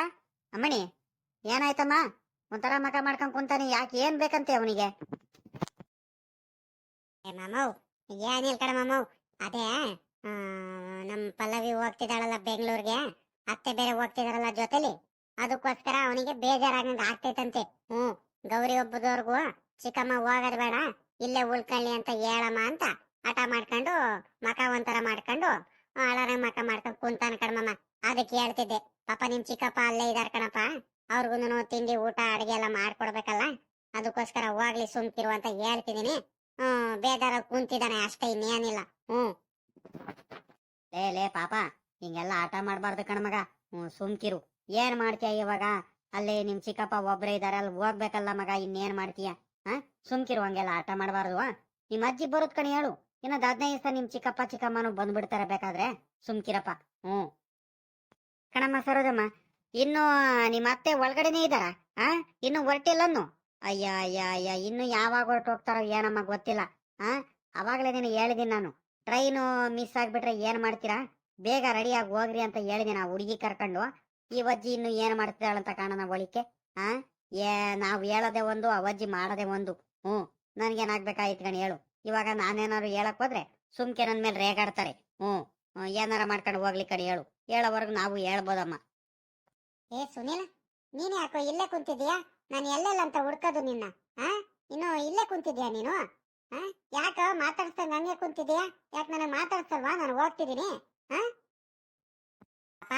ಅಮ್ಮಣಿ, ಏನಾಯ್ತಮ್ಮ? ಒಂಥರ ಮಕ ಮಾಡ್ಕೊಂಡ್ ಕುಂತಾನೆ, ಯಾಕೆ ಏನ್ ಬೇಕಂತೆ ಅವನಿಗೆ? ಮಾಮವ್ ಏನಿಲ್ಲ ಕಣ ಮಾಮವ್ ಅದೇ ನಮ್ ಪಲ್ಲವಿ ಹೋಗ್ತಿದ್ದಾಳಲ್ಲ ಬೆಂಗಳೂರಿಗೆ, ಅತ್ತೆ ಬೇರೆ ಹೋಗ್ತಿದಾರಲ್ಲ ಜೊತೆಲಿ, ಅದಕ್ಕೋಸ್ಕರ ಅವನಿಗೆ ಬೇಜಾರಾಗಂಗ ಆಗ್ತೈತಂತೆ. ಹ್ಮ್ ಗೌರಿ ಒಬ್ಬದವ್ರಿಗು ಚಿಕ್ಕಮ್ಮ ಹೋಗೋದ್ ಬೇಡ, ಇಲ್ಲೇ ಉಳ್ಕೊಳ್ಳಿ ಅಂತ ಹೇಳಮ್ಮ ಅಂತ ಹಠ ಮಾಡ್ಕೊಂಡು, ಮಕ ಒಂಥರ ಮಾಡ್ಕೊಂಡು ಅಳಾರ ಮಕ ಮಾಡ್ಕೊಂಡು ಕುಂತಾನ ಕಣಮ್ಮ ಅದಕ್ಕೆ ಹೇಳ್ತಿದ್ದೆ, ಪಾಪ ನಿಮ್ ಚಿಕ್ಕಪ್ಪ ಅಲ್ಲೇ ಇದಾರ ಕಣಪ್ಪ. ಅವ್ರಿಗೂ ತಿಂಡಿ ಊಟ, ಅಡಿಗೆ ಎಲ್ಲ ಮಾಡ್ಕೊಡ್ಬೇಕಲ್ಲ? ಅದಕ್ಕೋಸ್ಕರ ಹೋಗ್ಲಿ ಸುಮ್ಕಿರು ಅಂತ ಹೇಳ್ತಿದೀನಿ ಹ್ಮ್ ಬೇಜಾರ ಕುಂತಿದ್ದಾನೆ ಅಷ್ಟೇ, ಇನ್ನೇನಿಲ್ಲ. ಹ್ಮ್. ಲೇ ಲೇ, ಪಾಪ, ಹಿಂಗೆಲ್ಲ ಆಟ ಮಾಡ್ಬಾರ್ದು ಕಣ್ಮಗ ಹ್ಮ್, ಸುಮ್ಕಿರು. ಏನ್ ಮಾಡ್ತೀಯ ಇವಾಗ? ಅಲ್ಲಿ ನಿಮ್ ಚಿಕ್ಕಪ್ಪ ಒಬ್ರೇ ಇದಾರೆ, ಅಲ್ಲಿ ಹೋಗ್ಬೇಕಲ್ಲ ಮಗ, ಇನ್ನೇನ್ ಮಾಡ್ತೀಯ? ಹಾ, ಸುಮ್ಕಿರು, ಹಂಗೆಲ್ಲ ಆಟ ಮಾಡಬಾರ್ದು ನಿಮ್ ಅಜ್ಜಿ ಬರುತ್ ಕಣಿ, ಹೇಳು. ಇನ್ನೊಂದ್ ಹದಿನೈದು ದಿವಸ ನಿಮ್ ಚಿಕ್ಕಪ್ಪ, ಚಿಕ್ಕಮ್ಮನು ಬಂದ್ಬಿಡ್ತಾರೆ ಬೇಕಾದ್ರೆ. ಸುಮ್ಕಿರಪ್ಪ. ಹ್ಮ್. ಕಣಮ್ಮ, ಸರೋಜಮ್ಮ ಇನ್ನು, ನಿಮ್ಮ ಅತ್ತೆ ಒಳಗಡೆನೆ ಇದಾರ ಆ? ಇನ್ನು ಹೊರಟಿಲ್ಲನು ಅಯ್ಯ ಅಯ್ಯ ಅಯ್ಯ ಇನ್ನು ಯಾವಾಗ ಹೊರಟು ಹೋಗ್ತಾರೋ ಏನಮ್ಮ ಗೊತ್ತಿಲ್ಲ. ಆ? ಅವಾಗಲೇ ನೀನು ಹೇಳಿದೀನಿ ನಾನು. ಟ್ರೈನು ಮಿಸ್ ಆಗಿಬಿಟ್ರೆ ಏನು ಮಾಡ್ತೀರಾ? ಬೇಗ ರೆಡಿಯಾಗಿ ಹೋಗ್ರಿ ಅಂತ ಹೇಳಿದೀನಿ ಆ ಹುಡುಗಿ ಕರ್ಕೊಂಡು. ಈ ಅಜ್ಜಿ ಇನ್ನು ಏನು ಮಾಡ್ತಿದ್ದಾಳಂತ ಕಾಣೋಣ ಒಳಿಕೆ. ಆ? ಏ, ನಾವು ಹೇಳೋದೆ ಒಂದು ಅವಜ್ಜಿ ಮಾಡೋದೇ ಒಂದು. ಹ್ಞೂ. ನನಗೇನಾಗಬೇಕಾಯ್ತು ಕಣ್ ಹೇಳು. ಇವಾಗ ನಾನೇನಾದ್ರು ಹೇಳಕ್ ಹೋದ್ರೆ ಸುಮ್ಕೆ ನನ್ನ ಮೇಲೆ ರೇಗಾಡ್ತಾರೆ. ಹ್ಞೂ. ಏನಾರ ಮಾಡ್ಕೊಂಡು ಹೋಗ್ಲಿ ಕಣ ಹೇಳು. ಹೇಳೋವರೆಗೂ ನಾವು ಹೇಳ್ಬೋದಮ್ಮ. ಏ ಸುನೀಲ್, ನೀನ್ ಯಾಕೋ ಇಲ್ಲೇ ಕುಂತಿದ್ಯಾ ನಾನು ಎಲ್ಲೆಲ್ಲ ಅಂತ ಹುಡ್ಕೋದು ನಿನ್ನ, ಆ? ಇನ್ನು ಇಲ್ಲೇ ಕುಂತಿದ್ಯಾ ನೀನು? ಆ? ಯಾಕ ಮಾತಾಡ್ಸ್ದಂಗ ಹಂಗೆ ಕುಂತಿದ್ಯಾ ಯಾಕೆ ನನಗೆ ಮಾತಾಡ್ಸಲ್ವಾ? ನಾನು ಹೋಗ್ತಿದ್ದೀನಿ, ಆ? ಅಪ್ಪ,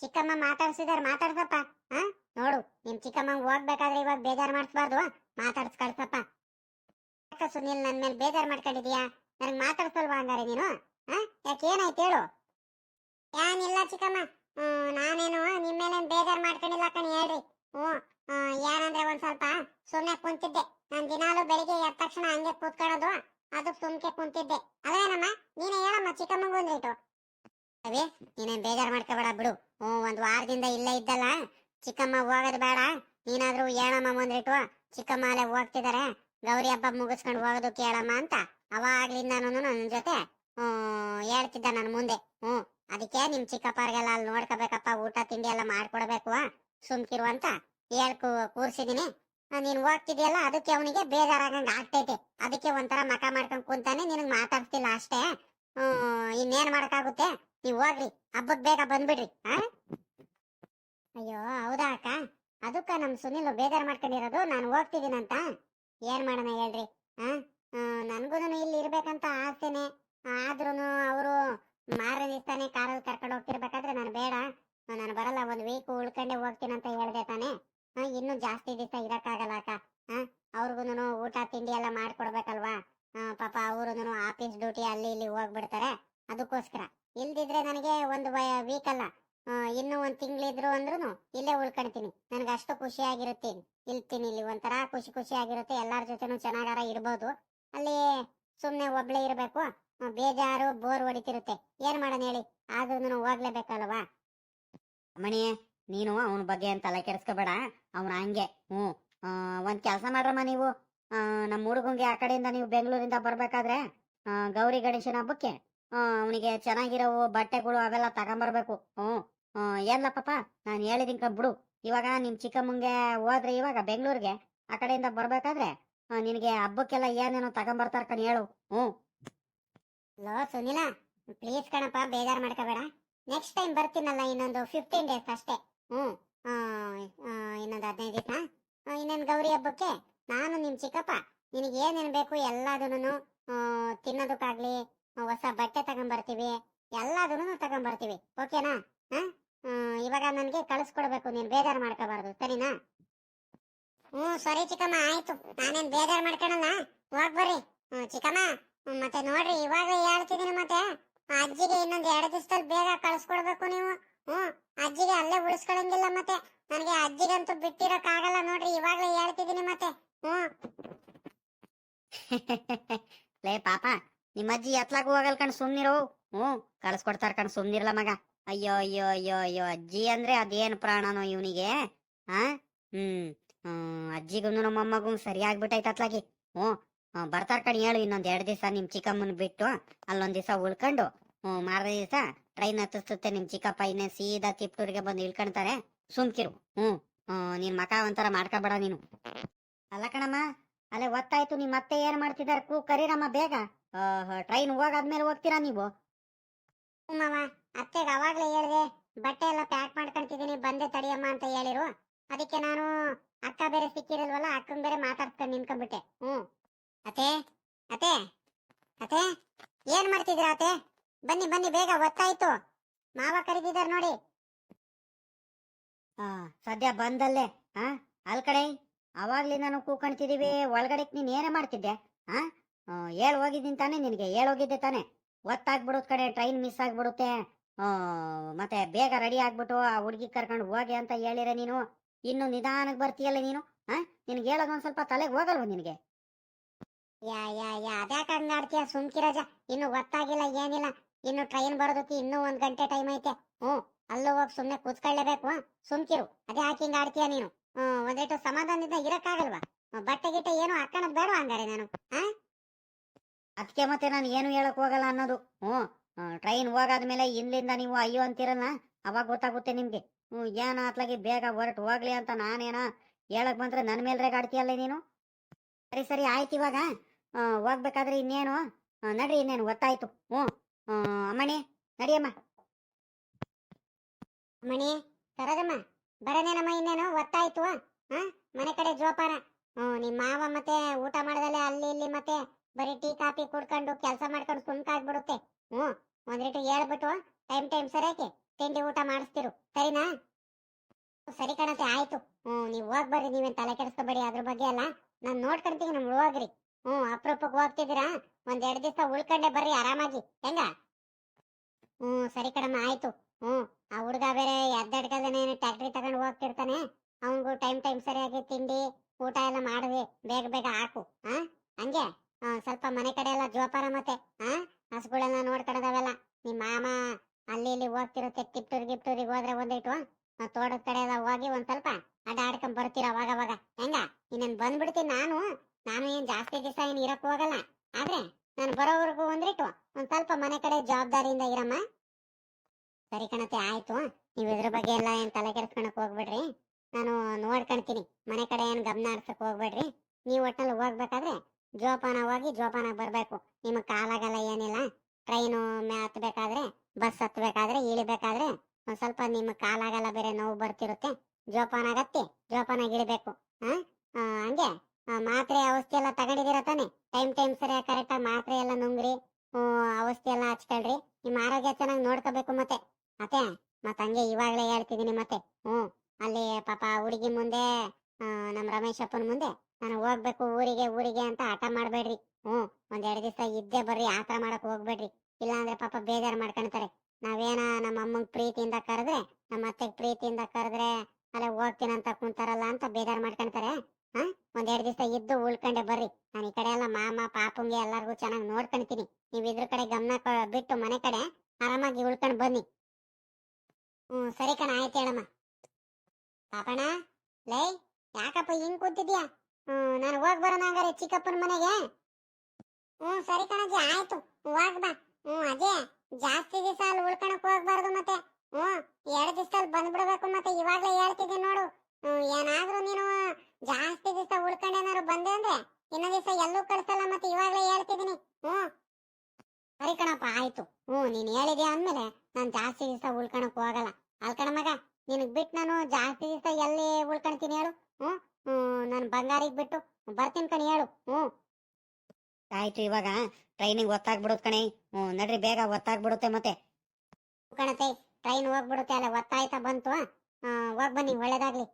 ಚಿಕ್ಕಮ್ಮ ಮಾತಾಡ್ಸಿದಾರೆ, ಮಾತಾಡ್ಸಪ್ಪ, ಆ? ನೋಡು, ನಿಮ್ ಚಿಕ್ಕಮ್ಮ ಹೋಗ್ಬೇಕಾದ್ರೆ ಇವಾಗ ಬೇಜಾರ್ ಮಾಡಿಸ್ಬಾರ್ದು, ಮಾತಾಡ್ಸ್ ಕಳ್ಸಪ್ಪ. ಯಾಕ ಸುನೀಲ್, ನನ್ ಮೇಲೆ ಬೇಜಾರ್ ಮಾಡ್ಕೊಂಡಿದ್ಯಾ ನನಗೆ ಮಾತಾಡ್ಸಲ್ವಾ ಹಂಗಾರೆ ನೀನು, ಆ? ಯಾಕೆ ಏನಾಯ್ತು ಹೇಳು? ಏನಿಲ್ಲ ಚಿಕ್ಕಮ್ಮ. ನಾನೇನು ನಿಮ್ಮ ಮೇಲೆ ಬೇಜಾರ್ ಮಾಡ್ಕೊಂಡಿಲ್ಲ ಕಣಿ, ಹೇಳ್ರಿ. ಹ್ಞೂ ಏನಂದ್ರೆ ಒಂದ್ ಸ್ವಲ್ಪ ಸುಮ್ನೆ ಕುಂತಿದ್ದೆ. ನಾನ್ ದಿನಾಲು ಬೆಳಿಗ್ಗೆ ಎದ್ದ ತಕ್ಷಣ ಹಂಗೆ ಕೂತ್ಕೊಳ್ಳೋದು, ಅದು ಸುಮ್ಕೆ ಕುಂತಿದ್ದೆ. ಅದೇನಮ್ಮ ನೀನೇ ಹೇಳಮ್ಮ ಚಿಕ್ಕಮ್ಮಂಗ್ ಒಂದ್ರಿಟ್ಟು ಅದೇ, ನೀನೇನ್ ಬೇಜಾರ್ ಮಾಡ್ಕೋಬೇಡ ಬಿಡು. ಹ್ಞೂ, ಒಂದ್ ವಾರದಿಂದ ಇಲ್ಲೇ ಇದ್ದಲ್ಲ. ಚಿಕ್ಕಮ್ಮ ಹೋಗೋದ್ ಬೇಡ. ನೀನಾದ್ರೂ ಹೇಳಮ್ಮ ಒಂದ್ರಿಟ್ಟು ಚಿಕ್ಕಮ್ಮ ಅಲ್ಲೇ ಹೋಗ್ತಿದಾರೆ. ಗೌರಿ ಹಬ್ಬ ಮುಗಿಸ್ಕೊಂಡು ಹೋಗೋದು ಕೇಳಮ್ಮ ಅಂತ. ಅವಾಗ್ಲಿಂದ ನಾನು ನನ್ನ ಜೊತೆ, ಹ್ಞೂ, ಹೇಳ್ತಿದ್ದ ನನ್ನ ಮುಂದೆ. ಹ್ಮ್ ಅದಕ್ಕೆ ನಿಮ್ ಚಿಕ್ಕಪ್ಪರಿಗೆಲ್ಲ ಅಲ್ಲಿ ನೋಡ್ಕೋಬೇಕಪ್ಪ, ಊಟ ತಿಂಡಿ ಎಲ್ಲ ಮಾಡ್ಕೊಡ್ಬೇಕು ಸುಮ್ಕಿರು ಅಂತ ಹೇಳ್ ಕೂ- ಕೂರ್ಸಿದೀನಿ. ನೀನ್ ಹೋಗ್ತಿದ್ಯಲ್ಲ, ಅದಕ್ಕೆ ಅವನಿಗೆ ಬೇಜಾರಾಗಂಗ್ ಆಗ್ತೈತೆ. ಅದಕ್ಕೆ ಒಂಥರ ಮಕ ಮಾಡ್ಕೊಂಡ್ ಕುಂತಾನೆ ನಿನಗ್ ಮಾತಾಡ್ತಿಲ್ಲ ಅಷ್ಟೇ. ಹ್ಮ್ ಇನ್ನೇನ್ ಮಾಡಕ್ಕಾಗುತ್ತೆ? ನೀವ್ ಹೋಗ್ರಿ, ಹಬ್ಬಕ್ ಬೇಗ ಬಂದ್ಬಿಡ್ರಿ ಅಯ್ಯೋ, ಹೌದಾ ಅಕ್ಕ? ಅದಕ್ಕ ನಮ್ ಸುನಿಲ್ ಬೇಜಾರ್ ಮಾಡ್ಕೊಂಡಿರೋದು, ನಾನು ಹೋಗ್ತಿದ್ದೀನಂತ. ಏನ್ ಮಾಡೋಣ ಹೇಳ್ರಿ ಆ, ನನ್ಗೂನು ಇಲ್ಲಿ ಇರ್ಬೇಕಂತ ಆಸೆನೆ. ಆದ್ರೂನು ಅವರು ಮಾರನೇ ದಿವಸನೇ ಕಾರಲ್ಲಿ ಕರ್ಕೊಂಡು ಹೋಗ್ತಿರ್ಬೇಕಾದ್ರೆ ನಾನು ಬೇಡ. ನಾನು ಬರಲ್ಲ, ಒಂದು ವೀಕ್ ಉಳ್ಕೊಂಡೆ ಹೋಗ್ತೀನಿ ಅಂತ ಹೇಳ್ದೆ ತಾನೆ. ಇನ್ನೂ ಜಾಸ್ತಿ ದಿವಸ ಇರಕ್ಕಾಗಲ್ಲ ಅಕ್ಕ. ಅವ್ರಿಗೂ ಊಟ, ತಿಂಡಿ ಎಲ್ಲ ಮಾಡ್ಕೊಡ್ಬೇಕಲ್ವಾ? ಪಾಪ ಅವ್ರುನು ಆಫೀಸ್ ಡ್ಯೂಟಿ ಅಲ್ಲಿ ಇಲ್ಲಿ ಹೋಗ್ಬಿಡ್ತಾರೆ. ಅದಕ್ಕೋಸ್ಕರ. ಇಲ್ದಿದ್ರೆ ನನಗೆ ಒಂದು ವೀಕ್ ಅಲ್ಲ. ಇನ್ನು ಒಂದ್ ತಿಂಗಳಿದ್ರು ಅಂದ್ರೂ ಇಲ್ಲೇ ಉಳ್ಕೊಳ್ತೀನಿ ನನಗೆ ಅಷ್ಟು ಖುಷಿಯಾಗಿರುತ್ತೆ ಇಲ್ತೀನಿ ಇಲ್ಲಿ ಒಂಥರ ಖುಷಿ ಖುಷಿಯಾಗಿರುತ್ತೆ. ಎಲ್ಲರ ಜೊತೆನೂ ಚೆನ್ನಾಗಾರ ಇರ್ಬೋದು. ಅಲ್ಲಿ ಸುಮ್ಮನೆ ಒಬ್ಳೆ ಇರಬೇಕು. ಬೇಜಾರು ಬೋರ್ ಹೊಡಿತಿರುತ್ತೆ. ಏನ್ ಮಾಡೋಣ ಹೇಳಿ? ಆದ್ರೂ ಹೋಗ್ಲೇಬೇಕಲ್ವಾ? ಮಣಿ, ನೀನು ಅವನ ಬಗ್ಗೆ ಅಂತ ತಲೆ ಕೆಡಿಸ್ಕೋಬೇಡ. ಅವನ ಹಂಗೆ. ಹ್ಞೂ. ಒಂದ್ ಕೆಲಸ ಮಾಡ್ರಮ್ಮ ನೀವು. ನಮ್ಮ ಹುಡುಗಂಗೆ ಆ ಕಡೆಯಿಂದ ನೀವು ಬೆಂಗಳೂರಿಂದ ಬರ್ಬೇಕಾದ್ರೆ ಗೌರಿ ಗಣೇಶನ ಹಬ್ಬಕ್ಕೆ ಅವನಿಗೆ ಚೆನ್ನಾಗಿರೋ ಬಟ್ಟೆಗಳು ಅವೆಲ್ಲ ತಗೊಂಬರ್ಬೇಕು. ಹ್ಞೂ. ಎಲ್ಲ ಪಾಪ ನಾನು ಹೇಳಿದಿನ ಬಿಡು. ಇವಾಗ ನಿಮ್ ಚಿಕ್ಕಮ್ಮಂಗೆ ಹೋದ್ರೆ ಇವಾಗ ಬೆಂಗಳೂರಿಗೆ, ಆ ಕಡೆಯಿಂದ ಬರ್ಬೇಕಾದ್ರೆ ನಿನಗೆ ಹಬ್ಬಕ್ಕೆಲ್ಲ ಏನೇನೋ ತಗೊಂಬರ್ತಾರ ಕಣ್ ಹೇಳು. ಹ್ಞೂ. ಲೋ ಸುನಿಲ ಪ್ಲೀಸ್ ಕಣಪ್ಪ ಬೇಜಾರ್ ಮಾಡ್ಕೋಬೇಡ. ನೆಕ್ಸ್ಟ್ ಟೈಮ್ ಬರ್ತೀನಲ್ಲ ಇನ್ನೊಂದು ಫಿಫ್ಟೀನ್ ಡೇಸ್ ಅಷ್ಟೇ. ಹ್ಞೂ ಇನ್ನೊಂದು ಹದಿನೈದು ದಿವಸ. ಇನ್ನೇನು ಗೌರಿ ಹಬ್ಬಕ್ಕೆ? ನಾನು ನಿಮ್ಮ ಚಿಕ್ಕಪ್ಪ. ನಿನಗೆ ಏನೇನು ಬೇಕು ಎಲ್ಲದನ್ನು ತಿನ್ನೋದಕ್ಕಾಗಲಿ ಹೊಸ ಬಟ್ಟೆ ತಗೊಂಬರ್ತೀವಿ ಎಲ್ಲದನ್ನು ತಗೊಂಬರ್ತೀವಿ. ಓಕೆನಾ? ಹಾಂ? ಇವಾಗ ನನಗೆ ಕಳಿಸ್ಕೊಡ್ಬೇಕು ನೀನು ಬೇಜಾರು ಮಾಡ್ಕೋಬಾರ್ದು ಸರಿನಾ? ಹ್ಞೂ ಸರಿ ಚಿಕ್ಕಮ್ಮ ಆಯಿತು. ನಾನೇನು ಬೇಜಾರು ಮಾಡ್ಕೊಳಲ್ಲ. ಹೋಗ್ಬರ್ರಿ ಹ್ಮ್, ಚಿಕ್ಕಮ್ಮ. ಮತ್ತೆ ನೋಡ್ರಿ ಇವಾಗ ಹೇಳ್ತಿದೀನಿ ಮತ್ತೆ. ಅಜ್ಜಿಗೆ ಇನ್ನೊಂದ್ ಎರಡು ದಿವಸದಲ್ಲಿ ಬೇಗ ಕಳ್ಸ್ಕೊಡ್ಬೇಕು ನೀವು. ಹ್ಮ್ ಅಜ್ಜಿಗೆ ಅಲ್ಲೇ ಉಳಿಸ್ಕೊಳಂಗಿಲ್ಲ ಮತ್ತೆ. ನನಗೆ ಅಜ್ಜಿಗಂತೂ ಬಿಟ್ಟಿರಕ್ ಆಗಲ್ಲ ನೋಡ್ರಿ ಇವಾಗ್ಲೇ ಹೇಳ್ತಿದೀನಿ ಮತ್ತೆ. ಹ್ಮ್. [LAUGHS] ಲೇ ಪಾಪ ನಿಮ್ಮ ಅಜ್ಜಿ ಎತ್ಲಾಗ ಹೋಗಲ್ ಕಣ್ ಸುಮ್ನಿರು. ಹ್ಮ್ ಕಳ್ಸ್ಕೊಡ್ತಾರ ಕಣ್ ಸುಮ್ನಿರ್ಲ ಮಗ. ಅಯ್ಯೋ ಅಯ್ಯೋ ಅಯ್ಯೋ ಅಯ್ಯೋ ಅಜ್ಜಿ ಅಂದ್ರೆ ಅದೇನ್ ಪ್ರಾಣನೋ ಇವನಿಗೆ ಆ? ಹ್ಮ್ ಅಜ್ಜಿಗೂ ನಮ್ಮಮ್ಮಗೂ ಸರಿಯಾಗ್ಬಿಟ್ಟೈತ್ ಅತ್ಲಾಗಿ. ಹ್ಮ್, ಬರ್ತಾರ ಕಣಿ ಹೇಳು, ಇನ್ನೊಂದ್ ಎರಡ್ ದಿವಸ ನಿಮ್ ಚಿಕ್ಕಮ್ಮನ್ ಬಿಟ್ಟು ಅಲ್ಲೊಂದ್ ದಿವಸ ಉಳ್ಕೊಂಡು ಮಾರನೇ ದಿವಸ ಟ್ರೈನ್ ಹತ್ತಿಸ್ತುತ್ತೆ ನಿಮ್ ಚಿಕ್ಕಪ್ಪ ಇನ್ನೇ ಸೀದಾ ತಿಪ್ಟೂರಿಗೆ ಬಂದು ಇಳ್ಕೊಂತಾರೆ ಸುಮ್ಕಿರು, ಹ್ಮ್ ನಿನ್ ಮಕ ಒಂಥರ ಮಾಡ್ಕೊಬೇಡ ನೀನು. ಅಲ್ಲ ಕಣಮ್ಮ, ಅಲ್ಲೇ ಒತ್ತಾಯ್ತು, ನಿಮ್ ಮತ್ತೆ ಏನ್ ಮಾಡ್ತಿದಾರ? ಕೂ, ಕರೀರಮ್ಮ ಬೇಗ. ಟ್ರೈನ್ ಹೋಗಾದ್ಮೇಲೆ ಹೋಗ್ತೀರಾ ನೀವು? ಅತ್ತೆಗೆ ಅವಾಗ್ಲೇ ಹೇಳಿದೆ, ಬಟ್ಟೆ ಎಲ್ಲ ಪ್ಯಾಕ್ ಮಾಡ್ಕೊಂತಿದೀನಿ ಬಂದೆ ತಡಿಯಮ್ಮ ಅಂತ ಹೇಳಿರು. ಅದಕ್ಕೆ ನಾನು ಅಕ್ಕ ಬೇರೆ ಸಿಕ್ಕಿರಲ್ವಲ್ಲ, ಅಕ್ಕನ್ ಬೇರೆ ಮಾತಾಡ್ಸ್ಕೊಂಡು ನಿಂತ್ಕೊಂಡ್ಬಿಟ್ಟೆ. ಹ್ಮ್. ಅತ್ತೆ ಅತೆ ಅತೆ ಏನ್ ಮಾಡ್ತಿದ್ರ ಅತೆ ಬನ್ನಿ ಬನ್ನಿ ಬೇಗ ಒತ್ತಾಯ್ತು ಮಾವ ಕರೀತಿದಾರ ನೋಡಿ. ಆ, ಸದ್ಯ ಬಂದಲ್ಲೇ ಆ ಅಲ್ ಕಡೆ? ಅವಾಗ್ಲಿಂದಾನು ಕೂಕಣ್ತಿದೀವಿ ಒಳಗಡೆ ನೀನ್ ಏನೇ ಮಾಡ್ತಿದ್ದೆ ಏಳ್ ಹೇಳ್ ಹೋಗಿದ್ದೀನಿ ತಾನೆ ನಿನಗೆ ಹೇಳ್ ಹೋಗಿದ್ದೆ ತಾನೆ. ಒತ್ತಾಗ್ಬಿಡುತ್ ಕಡೆ ಟ್ರೈನ್ ಮಿಸ್ ಆಗ್ಬಿಡುತ್ತೆ. ಮತ್ತೆ ಬೇಗ ರೆಡಿ ಆಗ್ಬಿಟ್ಟು ಆ ಹುಡುಗಿ ಕರ್ಕೊಂಡು ಹೋಗಿ ಅಂತ ಹೇಳಿರ ನೀನು. ಇನ್ನು ನಿಧಾನಕ್ಕೆ ಬರ್ತೀಯಲ್ಲ ನೀನು ಹಾ ನಿನ್ಗೆ ಹೇಳೋದು ಒಂದ್ ಸ್ವಲ್ಪ ತಲೆಗೆ ಹೋಗಲ್ವ ನಿನಗೆ? ಯಾ ಯಾ ಯಾ ಅದ್ಯಾಕ ಹಂಗಾಡ್ತೀಯ ಸುಮ್ಕಿರಜ ಇನ್ನು ಗೊತ್ತಾಗಿಲ್ಲ ಏನಿಲ್ಲ. ಇನ್ನು ಟ್ರೈನ್ ಬರೋದಕ್ಕೆ ಇನ್ನೂ ಒಂದ್ ಗಂಟೆ ಟೈಮ್ ಐತೆ. ಹ್ಮ್ ಅಲ್ಲೂ ಹೋಗಿ ಸುಮ್ನೆ ಕೂತ್ಕೊಳ್ಳೇಬೇಕು ಸುಮ್ಕಿರು ಅದೇ ಯಾಕೆ ಹಿಂಗ ಆಡ್ತೀಯ ನೀನು? ಹ್ಮ್ ಒಂದೇಟು ಸಮಾಧಾನದಿಂದ ಇರಕ್ಕಾಗಲ್ವಾ? ಬಟ್ಟೆ ಗಿಟ್ಟೆ ಏನು ಹಾಕೋಣದ್ ಬೇಡ ಹಂಗಾರೆ ನಾನು? ಅದಕ್ಕೆ ಮತ್ತೆ ನಾನು ಏನು ಹೇಳಕ್ ಹೋಗಲ್ಲ ಅನ್ನೋದು. ಹ್ಞೂ ಟ್ರೈನ್ ಹೋಗಾದ್ಮೇಲೆ ಇಲ್ಲಿಂದ ನೀವು ಅಯ್ಯೋ ಅಂತೀರಲ್ಲ? ಅವಾಗ ಗೊತ್ತಾಗುತ್ತೆ ನಿಮ್ಗೆ. ಹ್ಞೂ ಏನ ಅತ್ಲಾಗಿ ಬೇಗ ಹೊರಟು ಹೋಗ್ಲಿ ಅಂತ ನಾನೇನ ಹೇಳಕ್ ಬಂದ್ರೆ ನನ್ನ ಮೇಲೆ ರೇಗಾಡ್ತೀಯಲ್ಲ ನೀನು? ಸರಿ ಸರಿ ಆಯ್ತು ಇವಾಗ. ಆ, ಹೋಗ್ಬೇಕಾದ್ರೆ ಇನ್ನೇನು? ಆ, ನಡ್ರಿ ಇನ್ನೇನು ಗೊತ್ತಾಯ್ತು. ಹ್ಞೂ. ಆ, ಅಮ್ಮಣಿ ನಡಿಯಮ್ಮ. ಮಣಿ ಸರದಮ್ಮ ಬರನೇನಮ್ಮ ಇನ್ನೇನು? ಗೊತ್ತಾಯ್ತು. ಹಾ ಮನೆ ಕಡೆ ಜೋಪಾನ. ಹ್ಮ್ ನಿಮ್ಮ ಮಾವ ಮತ್ತೆ ಊಟ ಮಾಡದಲ್ಲೇ ಅಲ್ಲಿ ಇಲ್ಲಿ ಮತ್ತೆ ಬರೀ ಟೀ ಕಾಫಿ ಕುಡ್ಕೊಂಡು ಕೆಲಸ ಮಾಡ್ಕೊಂಡು ಸುಮ್ಕಾಗ್ಬಿಡುತ್ತೆ. ಹ್ಮ್ ಒಂದ್ರಿಟ್ಟು ಹೇಳ್ಬಿಟ್ಟು ಟೈಮ್ ಟೈಮ್ ಸರಿಯಾಗಿ ತಿಂಡಿ ಊಟ ಮಾಡಿಸ್ತಿರು. ಸರಿನಾ? ಸರಿ ಕಣತೆ ಆಯ್ತು. ಹ್ಮ್ ನೀವ್ ಹೋಗ್ಬರ್ರಿ ನೀವೇನ್ ತಲೆ ಕೆಡಿಸ್ಕೊಬೇಡಿ ಅದ್ರ ಬಗ್ಗೆ ಎಲ್ಲ. ನಾನ್ ನೋಡ್ಕೊಂತೀನಿ ನಮ್ಗೆ ಹೋಗ್ರಿ. ಹ್ಮ್ ಅಪ್ರೂಪಕ್ಕೆ ಹೋಗ್ತಿದ್ದೀರಾ? ಒಂದ್ ಎರಡ್ ದಿವಸ ಉಳ್ಕೊಂಡೆ ಬರ್ರಿ ಆರಾಮಾಗಿ. ಹೆಂಗ? ಹ್ಮ್ ಸರಿ ಕಡಮ ಆಯ್ತು. ಹ್ಮ್ ಆ ಹುಡುಗ ಬೇರೆ ಎದ್ದಡ್ಕಲ್ದೇನೆ ಟ್ಯಾಕ್ಟ್ರಿ ತಗೊಂಡು ಹೋಗ್ತಿರ್ತಾನೆ. ಅವನಿಗೂ ಟೈಮ್ ಟೈಮ್ ಸರಿಯಾಗಿ ತಿಂಡಿ, ಊಟ ಎಲ್ಲ ಮಾಡಿದ್ವಿ ಬೇಗ ಬೇಗ ಹಾಕು ಹಾ ಹಂಗೆ? ಸ್ವಲ್ಪ ಮನೆ ಕಡೆ ಎಲ್ಲ ಜೋಪಾನ ಮತ್ತೆ ಹಾ ಹಸುಗಳೆಲ್ಲ ನೋಡ್ಕೊಳದವೆಲ್ಲ ನಿಮ್ ಮಾಮ ಅಲ್ಲಿ ಇಲ್ಲಿ ಹೋಗ್ತಿರುತ್ತೆ, ಟಿಪ್ಟೂರ್ ಗಿಪ್ಟೂರಿಗೆ ಹೋದ್ರೆ ಒಂದಿಟ್ಟು ತೋಟದ ಕಡೆ ಎಲ್ಲ ಹೋಗಿ ಒಂದ್ ಸ್ವಲ್ಪ ಅಡ್ಡಾಡ್ಕೊಂಡ್ ಬರ್ತೀರ ಅವಾಗ ಅವಾಗ ಹೆಂಗ? ಇನ್ನೇನ್ ಬಂದ್ಬಿಡ್ತೀನಿ ನಾನು. ನಾನು ಏನ್ ಜಾಸ್ತಿ ದಿವಸ ಏನ್ ಇರಕ್ ಹೋಗಲ್ಲ. ಆದ್ರೆ ನಾನು ಬರೋವರೆಗೂ ಒಂದ್ರಿಟ್ಟು ಒಂದ್ ಸ್ವಲ್ಪ ಮನೆ ಕಡೆ ಜವಾಬ್ದಾರಿಯಿಂದ ಇರಮ್ಮ. ಸರಿ ಕಣತೆ, ಆಯ್ತು. ನೀವ್ ಇದ್ರ ಬಗ್ಗೆ ಎಲ್ಲ ಏನ್ ತಲೆ ಕೆಡ್ಸ್ಕೊಳಕ್ ಹೋಗ್ಬೇಡ್ರಿ. ನಾನು ನೋಡ್ಕೊಂತೀನಿ ಮನೆ ಕಡೆ ಏನ್ ಗಮನ ಹರ್ಸಕ್ ಹೋಗ್ಬೇಡ್ರಿ. ನೀವ್ ಒಟ್ನಲ್ಲಿ ಹೋಗ್ಬೇಕಾದ್ರೆ ಜೋಪಾನವಾಗಿ ಜೋಪಾನ ಬರ್ಬೇಕು. ನಿಮಗ್ ಕಾಲಾಗಲ್ಲ ಏನಿಲ್ಲ. ಟ್ರೈನು ಹತ್ಬೇಕಾದ್ರೆ, ಬಸ್ ಹತ್ಬೇಕಾದ್ರೆ, ಇಳಿಬೇಕಾದ್ರೆ ಒಂದ್ ಸ್ವಲ್ಪ ನಿಮ್ಮ ಕಾಲಾಗಲ್ಲ, ಬೇರೆ ನೋವು ಬರ್ತಿರುತ್ತೆ. ಜೋಪಾನ ಆಗತ್ತೆ ಜೋಪಾನಾಗಿ ಇಳಿಬೇಕು. ಹಾ ಹಂಗೆ. ಮಾತ್ರೆ ಔಷಧಿ ಎಲ್ಲ ತಗೊಂಡಿದ್ದೀರ ತಾನೆ? ಟೈಮ್ ಟೈಮ್ ಸರಿಯಾಗಿ ಕರೆಕ್ಟಾಗಿ ಮಾತ್ರೆ ಎಲ್ಲ ನುಂಗ್ರಿ. ಔಷಧಿ ಎಲ್ಲ ಹಚ್ಕೊಳ್ರಿ. ನಿಮ್ಮ ಆರೋಗ್ಯ ಚೆನ್ನಾಗಿ ನೋಡ್ಕೋಬೇಕು ಮತ್ತೆ. ಮತ್ತೆ? ಮತ್ತೆ ಹಂಗೆ ಇವಾಗಲೇ ಹೇಳ್ತಿದ್ದೀನಿ ಮತ್ತೆ. ಹ್ಞೂ, ಅಲ್ಲಿ ಪಾಪ ಹುಡುಗಿ ಮುಂದೆ ನಮ್ಮ ರಮೇಶಪ್ಪನ ಮುಂದೆ ನಾನು ಹೋಗ್ಬೇಕು ಊರಿಗೆ ಊರಿಗೆ ಅಂತ ಹಠ ಮಾಡಬೇಡ್ರಿ. ಹ್ಞೂ, ಒಂದ್ ಎರಡು ದಿವಸ ಇದ್ದೇ ಬರ್ರಿ ಆತರ ಮಾಡಕ್ ಹೋಗ್ಬೇಡ್ರಿ. ಇಲ್ಲಾಂದ್ರೆ ಪಾಪ ಬೇಜಾರ್ ಮಾಡ್ಕೊಂತಾರೆ ನಾವೇನ ನಮ್ಮ ಅಮ್ಮಂಗ್ ಪ್ರೀತಿಯಿಂದ ಕರೆದ್ರೆ, ನಮ್ಮ ಅತ್ತೆಗ್ ಪ್ರೀತಿಯಿಂದ ಕರೆದ್ರೆ, ಅಲ್ಲೇ ಹೋಗ್ತೀನಂತ ಕುಂತಾರಲ್ಲ ಅಂತ ಬೇಜಾರ್ ಮಾಡ್ಕೊಂತಾರೆ ಹಾ? ಒಂದ್ ಎರಡ್ ದಿವಸ ಇದ್ದು ಉಳ್ಕಂಡೆ ಬರ್ರಿ. ನಾನು ಈ ಕಡೆ ಎಲ್ಲ ಮಾಮ, ಪಾಪಂಗೆ ಎಲ್ಲಾರ್ಗು ಚೆನ್ನಾಗಿ ನೋಡ್ಕೊಂತೀನಿ ನೀವ್ ಇದ್ರ ಕಡೆ ಗಮನ ಬಿಟ್ಟು ಮನೆ ಕಡೆ ಆರಾಮಾಗಿ ಉಳ್ಕೊಂಡ್ ಬನ್ನಿ. ಹ್ಮ್, ಸರಿ ಕಣ, ಆಯ್ತು ಹೇಳಮ್ಮ. ಪಾಪಣ ಲೈ, ಯಾಕಪ್ಪ ಹಿಂಗ್ ಕೂತಿದ್ಯಾ? ಹ್ಮ್, ನಾನು ಹೋಗ್ ಬರೋಣ ಹಂಗಾರೆ ಚಿಕ್ಕಪ್ಪನ ಮನೆಗೆ. ಹ್ಮ್, ಸರಿ ಕಣಜ್ಜಿ, ಆಯ್ತು. ಹೋಗ್ ಬಾ. ಹ್ಮ್ ಅದೇ ಜಾಸ್ತಿ ದಿವಸ ಅಲ್ಲಿ ಉಳ್ಕೊಳಕ್ ಹೋಗ್ಬಾರ್ದು ಮತ್ತೆ. ಹ್ಮ್, ಎರಡ್ ದಿವಸದಲ್ಲಿ ಬಂದ್ಬಿಡ್ಬೇಕು ಮತ್ತೆ ಇವಾಗ್ಲೇ ಹೇಳ್ತಿದ್ದೀನಿ ನೋಡು. ಏನಾದ್ರೂ ನೀನು ಜಾಸ್ತಿ ದಿವಸ ಉಳ್ಕೊಂಡೇನಾದ್ರು ಬಂದೆ ಅಂದ್ರೆ ಇನ್ನೊಂದ್ ದಿವಸ ಎಲ್ಲೂ ಕಳ್ಸಲ್ಲ ಮತ್ತೆ ಇವಾಗಲೇ ಹೇಳ್ತಿದ್ದೀನಿ. ಹ್ಮ್. ಸರಿ ಕಣಪ್ಪ ಆಯ್ತು. ಹ್ಮ್ ನೀನ್ ಹೇಳಿದೆ ಅಂದ್ಮೇಲೆ ನಾನ್ ಜಾಸ್ತಿ ದಿವಸ ಉಳ್ಕೊಳಕ್ ಹೋಗಲ್ಲ ಅಲ್ಕಣ ಮಗ ನಿನಗ್ ಬಿಟ್ಟು ನಾನು ಜಾಸ್ತಿ ದಿವಸ ಎಲ್ಲಿ ಉಳ್ಕೊಳ್ತೀನಿ ಹೇಳು. ಹ್ಮ್ ಹ್ಮ್ ನಾನು ಬಂಗಾರಿಗೆ ಬಿಟ್ಟು ಬರ್ತೀನಿ ಕಣಿ ಹೇಳು. ಹ್ಮ್. ಆಯ್ತು ಇವಾಗ ಟ್ರೈನಿಗೆ ಒತ್ತಾಗ್ಬಿಡುತ್ತೆ ಕಣೆ. ಹ್ಮ್ ನಡ್ರಿ ಬೇಗ ಒತ್ತಾಗ್ಬಿಡುತ್ತೆ ಮತ್ತೆ. ಕಣತೆ ಟ್ರೈನ್ ಹೋಗ್ಬಿಡುತ್ತೆ ಅಲ್ಲ ಒತ್ತಾಯ್ತಾ ಬಂತು ಹ್ಮ್ ಹೋಗ್ ಬನ್ನಿ ಒಳ್ಳೇದಾಗ್ಲಿ.